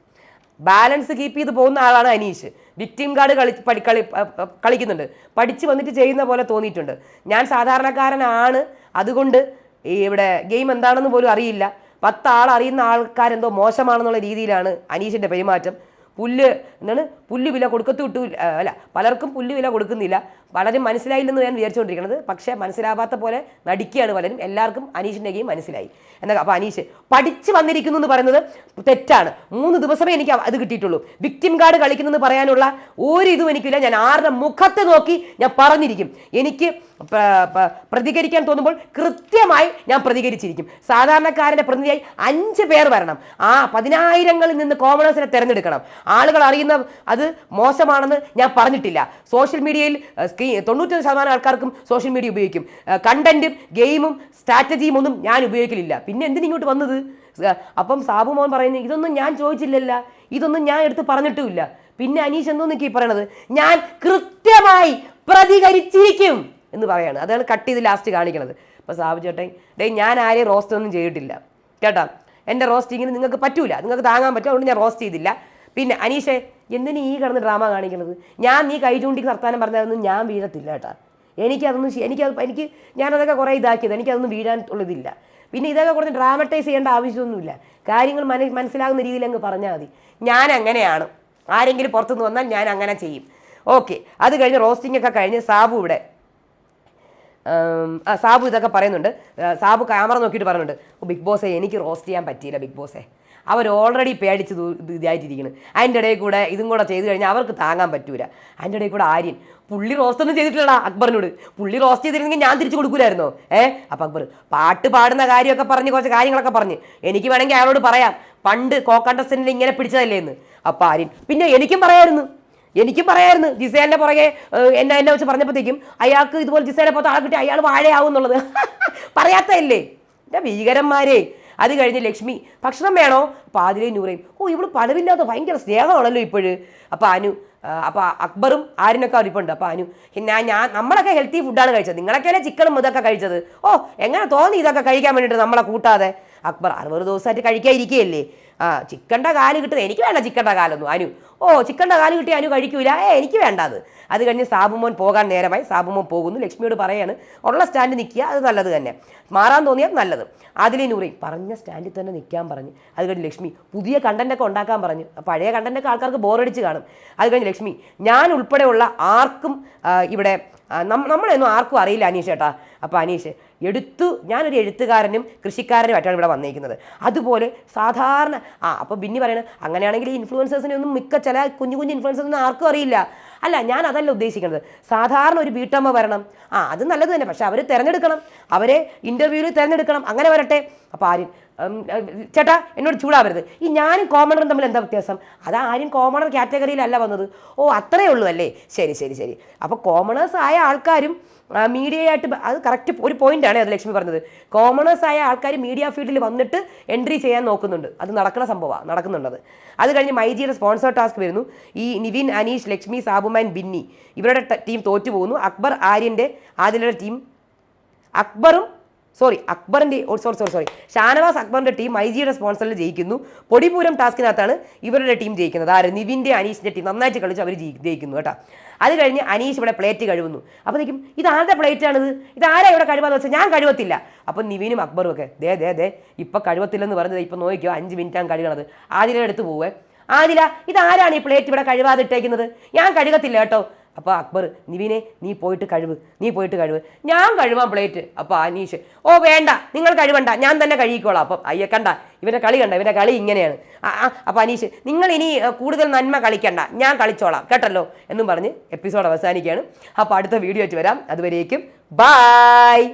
ബാലൻസ് കീപ്പ് ചെയ്ത് പോകുന്ന ആളാണ് അനീഷ്. വിക്ടിം കാർഡ് കളി പഠി കളി കളിക്കുന്നുണ്ട്. പഠിച്ച് വന്നിട്ട് ചെയ്യുന്ന പോലെ തോന്നിയിട്ടുണ്ട്. ഞാൻ സാധാരണക്കാരനാണ്. അതുകൊണ്ട് ഈ ഇവിടെ ഗെയിം എന്താണെന്ന് പോലും അറിയില്ല. പത്ത് ആൾ അറിയുന്ന ആൾക്കാരെന്തോ മോശമാണെന്നുള്ള രീതിയിലാണ് അനീഷിന്റെ പെരുമാറ്റം. പുല്ല് എന്താണ്? പുല്ല് വില കൊടുക്കത്തു വിട്ടു അല്ല പലർക്കും പുല്ല് വില കൊടുക്കുന്നില്ല. പലരും മനസ്സിലായില്ലെന്ന് ഞാൻ വിചാരിച്ചുകൊണ്ടിരിക്കുന്നത്. പക്ഷേ മനസ്സിലാവാത്ത പോലെ നടിക്കുകയാണ് പലരും. എല്ലാവർക്കും അനീഷിന്റെ ഗെയിം മനസ്സിലായി. എന്നാൽ അപ്പോൾ അനീഷ് പഠിച്ച് വന്നിരിക്കുന്നു എന്ന് പറയുന്നത് തെറ്റാണ്. മൂന്ന് ദിവസമേ എനിക്ക് അത് കിട്ടിയിട്ടുള്ളൂ. വിക്ടിം കാർഡ് കളിക്കുന്നെന്ന് പറയാനുള്ള ഒരു ഇതും എനിക്കില്ല. ഞാൻ ആരുടെ മുഖത്ത് നോക്കി ഞാൻ പറഞ്ഞിരിക്കും. എനിക്ക് പ്രതികരിക്കാൻ തോന്നുമ്പോൾ കൃത്യമായി ഞാൻ പ്രതികരിച്ചിരിക്കും. സാധാരണക്കാരന്റെ പ്രതിനിധിയായി അഞ്ച് പേർ വരണം. ആ പതിനായിരങ്ങളിൽ നിന്ന് കോമണേഴ്സിനെ തിരഞ്ഞെടുക്കണം. ആളുകൾ അറിയുന്ന അത് മോശമാണെന്ന് ഞാൻ പറഞ്ഞിട്ടില്ല. സോഷ്യൽ മീഡിയയിൽ ഏഹ്, സ്ക്രീ തൊണ്ണൂറ്റൊന്ന് ശതമാനം ആൾക്കാർക്കും സോഷ്യൽ മീഡിയ ഉപയോഗിക്കും. കണ്ടന്റും ഗെയിമും സ്ട്രാറ്റജിയും ഒന്നും ഞാൻ ഉപയോഗിക്കലില്ല. പിന്നെ എന്തിനു ഇങ്ങോട്ട് വന്നത്? അപ്പം സാബു മോൻ പറയുന്നത് ഇതൊന്നും ഞാൻ ചോദിച്ചില്ലല്ല. ഇതൊന്നും ഞാൻ എടുത്ത് പറഞ്ഞിട്ടുമില്ല. പിന്നെ അനീഷ് എന്തോന്നൊക്കെ ഈ പറയണത്? ഞാൻ കൃത്യമായി പ്രതികരിച്ചിരിക്കും എന്ന് പറയാണ്. അതാണ് കട്ട് ചെയ്ത് ലാസ്റ്റ് കാണിക്കണത്. അപ്പോൾ സാബു ചേട്ടൻ ഡേ ഞാൻ ആരെയും റോസ്റ്റ് ഒന്നും ചെയ്തിട്ടില്ല. കേട്ടോ? എന്റെ റോസ്റ്റിങ്ങിന് നിങ്ങൾക്ക് പറ്റൂല. നിങ്ങൾക്ക് താങ്ങാൻ പറ്റും. അതുകൊണ്ട് ഞാൻ റോസ്റ്റ് ചെയ്തില്ല. പിന്നെ അനീഷേ എന്തിനു ഈ കിടന്ന് ഡ്രാമ കാണിക്കുന്നത് ഞാൻ നീ കൈ ചൂണ്ടിക്ക് സർത്താനം പറഞ്ഞതൊന്നും ഞാൻ വീഴത്തില്ല കേട്ടാ. എനിക്കതൊന്നും എനിക്കത് എനിക്ക് ഞാനതൊക്കെ കുറേ ഇതാക്കിയത്. എനിക്കതൊന്നും വീഴാൻ ഉള്ളതില്ല. പിന്നെ ഇതൊക്കെ കുറച്ച് ഡ്രാമറ്റൈസ് ചെയ്യേണ്ട ആവശ്യമൊന്നുമില്ല. കാര്യങ്ങൾ മന മനസ്സിലാകുന്ന രീതിയിൽ അങ്ങ് പറഞ്ഞാൽ മതി. ഞാൻ അങ്ങനെയാണ്. ആരെങ്കിലും പുറത്തുനിന്ന് വന്നാൽ ഞാൻ അങ്ങനെ ചെയ്യും. ഓക്കെ. അത് കഴിഞ്ഞ് റോസ്റ്റിംഗ് ഒക്കെ കഴിഞ്ഞ് സാബു ഇവിടെ. സാബു ഇതൊക്കെ പറയുന്നുണ്ട്. സാബു ക്യാമറ നോക്കിയിട്ട് പറയുന്നുണ്ട്. ബിഗ് ബോസേ എനിക്ക് റോസ്റ്റ് ചെയ്യാൻ പറ്റിയില്ല ബിഗ് ബോസേ. അവർ ഓൾറെഡി പേടിച്ച് ഇതായിട്ടിരിക്കുന്നു അതിന്റെ ഇടയിൽ കൂടെ ഇതും കൂടെ ചെയ്ത് കഴിഞ്ഞാൽ അവർക്ക് താങ്ങാൻ പറ്റൂല. അതിന്റെ ഇടയിൽ കൂടെ ആര്യൻ പുള്ളി റോസ്റ്റ് ഒന്നും ചെയ്തിട്ടില്ലടാ അക്ബറിനോട്. പുള്ളി റോസ്റ്റ് ചെയ്തിരുന്നെങ്കിൽ ഞാൻ തിരിച്ചു കൊടുക്കൂലായിരുന്നോ? ഏ? അപ്പം അക്ബർ പാട്ട് പാടുന്ന കാര്യമൊക്കെ പറഞ്ഞ് കുറച്ച് കാര്യങ്ങളൊക്കെ പറഞ്ഞ്. എനിക്ക് വേണമെങ്കിൽ അയാളോട് പറയാം. പണ്ട് കോ ഇങ്ങനെ പിടിച്ചതല്ലേ എന്ന്. അപ്പം ആര്യൻ പിന്നെ എനിക്കും പറയായിരുന്നു. എനിക്കും പറയായിരുന്നു. ജിസേലിന്റെ പുറകെ എന്നെ എന്നെ വെച്ച് പറഞ്ഞപ്പോഴത്തേക്കും അയാൾക്ക് ഇതുപോലെ ജിസേലെ പോലത്തെ ആളെ കിട്ടി അയാൾ വാഴയാവും എന്നുള്ളത്. പറയാത്തല്ലേ എന്റെ ഭീകരന്മാരെ അത് കഴിഞ്ഞ് ലക്ഷ്മി ഭക്ഷണം വേണോ? അപ്പോൾ ആതിരയും നൂറയും. ഓ ഇവൾ പലവില്ലാത്ത ഭയങ്കര സ്നേഹമാണല്ലോ ഇപ്പോഴ്. അപ്പോൾ അനു അപ്പോൾ അക്ബറും ആരിനൊക്കെ അവരിപ്പുണ്ട് അപ്പോൾ അനു ഞാൻ ഞാൻ നമ്മളൊക്കെ ഹെൽത്തി ഫുഡാണ് കഴിച്ചത്. നിങ്ങളൊക്കെ ചിക്കനും ഇതൊക്കെ കഴിച്ചത്? ഓ എങ്ങനെ തോന്നി ഇതൊക്കെ കഴിക്കാൻ വേണ്ടിയിട്ട് നമ്മളെ കൂട്ടാതെ? അക്ബർ അറുപത് ദിവസമായിട്ട് കഴിക്കാതിരിക്കുകയല്ലേ? ആ ചിക്കന്റെ കാൽ കിട്ടുന്നത് എനിക്ക് വേണ്ട ചിക്കന്റെ കാലൊന്നും. അനു ഓ ചിക്കന്റെ കാൽ കിട്ടി അനു കഴിക്കൂല. ഏ എനിക്ക് വേണ്ട അത് അത് കഴിഞ്ഞ് സാബുമോൻ പോകാൻ നേരമായി. സാബുമോൻ പോകുന്നു. ലക്ഷ്മിയോട് പറയാണ് ഉള്ള സ്റ്റാൻഡ് നിൽക്കുക അത് നല്ലത് തന്നെ. മാറാൻ തോന്നിയാൽ നല്ലത്. അതിലെ നൂറി പറഞ്ഞ സ്റ്റാൻഡിൽ തന്നെ നിൽക്കാൻ പറഞ്ഞ്. അത് കഴിഞ്ഞ് ലക്ഷ്മി പുതിയ കണ്ടന്റൊക്കെ ഉണ്ടാക്കാൻ പറഞ്ഞു. പഴയ കണ്ടന്റൊക്കെ ആൾക്കാർക്ക് ബോറടിച്ച് കാണും. അത് കഴിഞ്ഞ് ലക്ഷ്മി ഞാൻ ഉൾപ്പെടെയുള്ള ആർക്കും ഇവിടെ നമ്മളെയൊന്നും ആർക്കും അറിയില്ല അനീഷ് ചേട്ടാ അപ്പോൾ അനീഷ് എടുത്തു ഞാനൊരു എഴുത്തുകാരനും കൃഷിക്കാരനുമായിട്ടാണ് ഇവിടെ വന്നിരിക്കുന്നത് അതുപോലെ സാധാരണ ആ അപ്പോൾ ബിന്നി പറയണത് അങ്ങനെയാണെങ്കിൽ ഈ ഇൻഫ്ലുവൻസേഴ്സിനെ ഒന്നും മിക്ക ചില കുഞ്ഞു കുഞ്ഞു ഇൻഫ്ലുവൻസേഴ്സൊന്നും ആർക്കും അറിയില്ല. അല്ല ഞാൻ അതല്ല ഉദ്ദേശിക്കുന്നത്. സാധാരണ ഒരു വീട്ടമ്മ വരണം. ആ അത് നല്ലത് തന്നെ പക്ഷെ അവർ തിരഞ്ഞെടുക്കണം. അവരെ ഇന്റർവ്യൂവിൽ തിരഞ്ഞെടുക്കണം. അങ്ങനെ വരട്ടെ. അപ്പോൾ ആര്യൻ ചേട്ടാ എന്നോട് ചൂടാവരുത്. ഈ ഞാനും കോമണറും തമ്മിൽ എന്താ വ്യത്യാസം? അത് ആരും കോമണർ കാറ്റഗറിയിലല്ല വന്നത്. ഓ അത്രയേ ഉള്ളൂ അല്ലേ? ശരി ശരി ശരി. അപ്പോൾ കോമണേഴ്സ് ആയ ആൾക്കാരും മീഡിയയായിട്ട് അത് കറക്റ്റ് ഒരു പോയിന്റാണ് അത് ലക്ഷ്മി പറഞ്ഞത്. കോമണേഴ്സ് ആയ ആൾക്കാർ മീഡിയ ഫീൽഡിൽ വന്നിട്ട് എൻട്രി ചെയ്യാൻ നോക്കുന്നുണ്ട്. അത് നടക്കുന്ന സംഭവമാണ് നടക്കുന്നുണ്ടത് അത് കഴിഞ്ഞ് മൈജിയുടെ സ്പോൺസർ ടാസ്ക് വരുന്നു. ഈ നിവിൻ അനീഷ് ലക്ഷ്മി സാബുമാൻ ബിന്നി. ഇവരുടെ ടീം തോറ്റു പോകുന്നു അക്ബർ ആര്യന്റെ ആദിലയുടെ ടീം അക്ബറും സോറി അക്ബറിന്റെ സോറി സോറി സോറി ഷാനവാസ് അക്ബറിന്റെ ടീം ഐ ജിയുടെ സ്പോൺസറിൽ ജയിക്കുന്നു. പൊടിപൂരം ടാസ്കിനകത്താണ് ഇവരുടെ ടീം ജയിക്കുന്നത്. ആര്? നിവിന്റെ അനീഷിന്റെ ടീം നന്നായിട്ട് കളിച്ച് അവർ ജയിക്കുന്നു കേട്ടോ. അത് കഴിഞ്ഞ് അനീഷ് ഇവിടെ പ്ലേറ്റ് കഴുകുന്നു. നിൽക്കും ഇത് ആരുടെ പ്ലേറ്റാണിത് ഇത് ആരാ ഇവിടെ കഴിവാന്ന് വെച്ചാൽ ഞാൻ കഴിവത്തില്ല. അപ്പോൾ നിവിനും അക്ബറും ഒക്കെ ദേ ദേ ദേ ഇപ്പം കഴിവത്തില്ലെന്ന് പറഞ്ഞത് ഇപ്പം നോക്കിയോ? അഞ്ച് മിനിറ്റാണ് കഴുകണത്. ആദില എടുത്ത് പോവേ. ആദില ഇത് ആരാണ് ഈ പ്ലേറ്റ് ഇവിടെ കഴിവാതിട്ടേക്കുന്നത് ഞാൻ കഴുകത്തില്ല കേട്ടോ. അപ്പോൾ അക്ബർ നിവിനെ നീ പോയിട്ട് കഴിവ് നീ പോയിട്ട് കഴിവ്. ഞാൻ കഴിവാ പ്ലേറ്റ് അപ്പോൾ അനീഷ് ഓ വേണ്ട നിങ്ങൾ കഴിവണ്ട ഞാൻ തന്നെ കഴിയിക്കോളാം അപ്പം അയ്യ കണ്ട ഇവന്റെ കളി കണ്ട ഇവന്റെ കളി ഇങ്ങനെയാണ്. അപ്പോൾ അനീഷ് നിങ്ങൾ ഇനി കൂടുതൽ നന്മ കളിക്കണ്ട ഞാൻ കളിച്ചോളാം കേട്ടല്ലോ? എന്നും പറഞ്ഞ് എപ്പിസോഡ് അവസാനിക്കുകയാണ്. അപ്പോൾ അടുത്ത വീഡിയോ ആയിട്ട് വരാം. അതുവരേക്കും ബായ്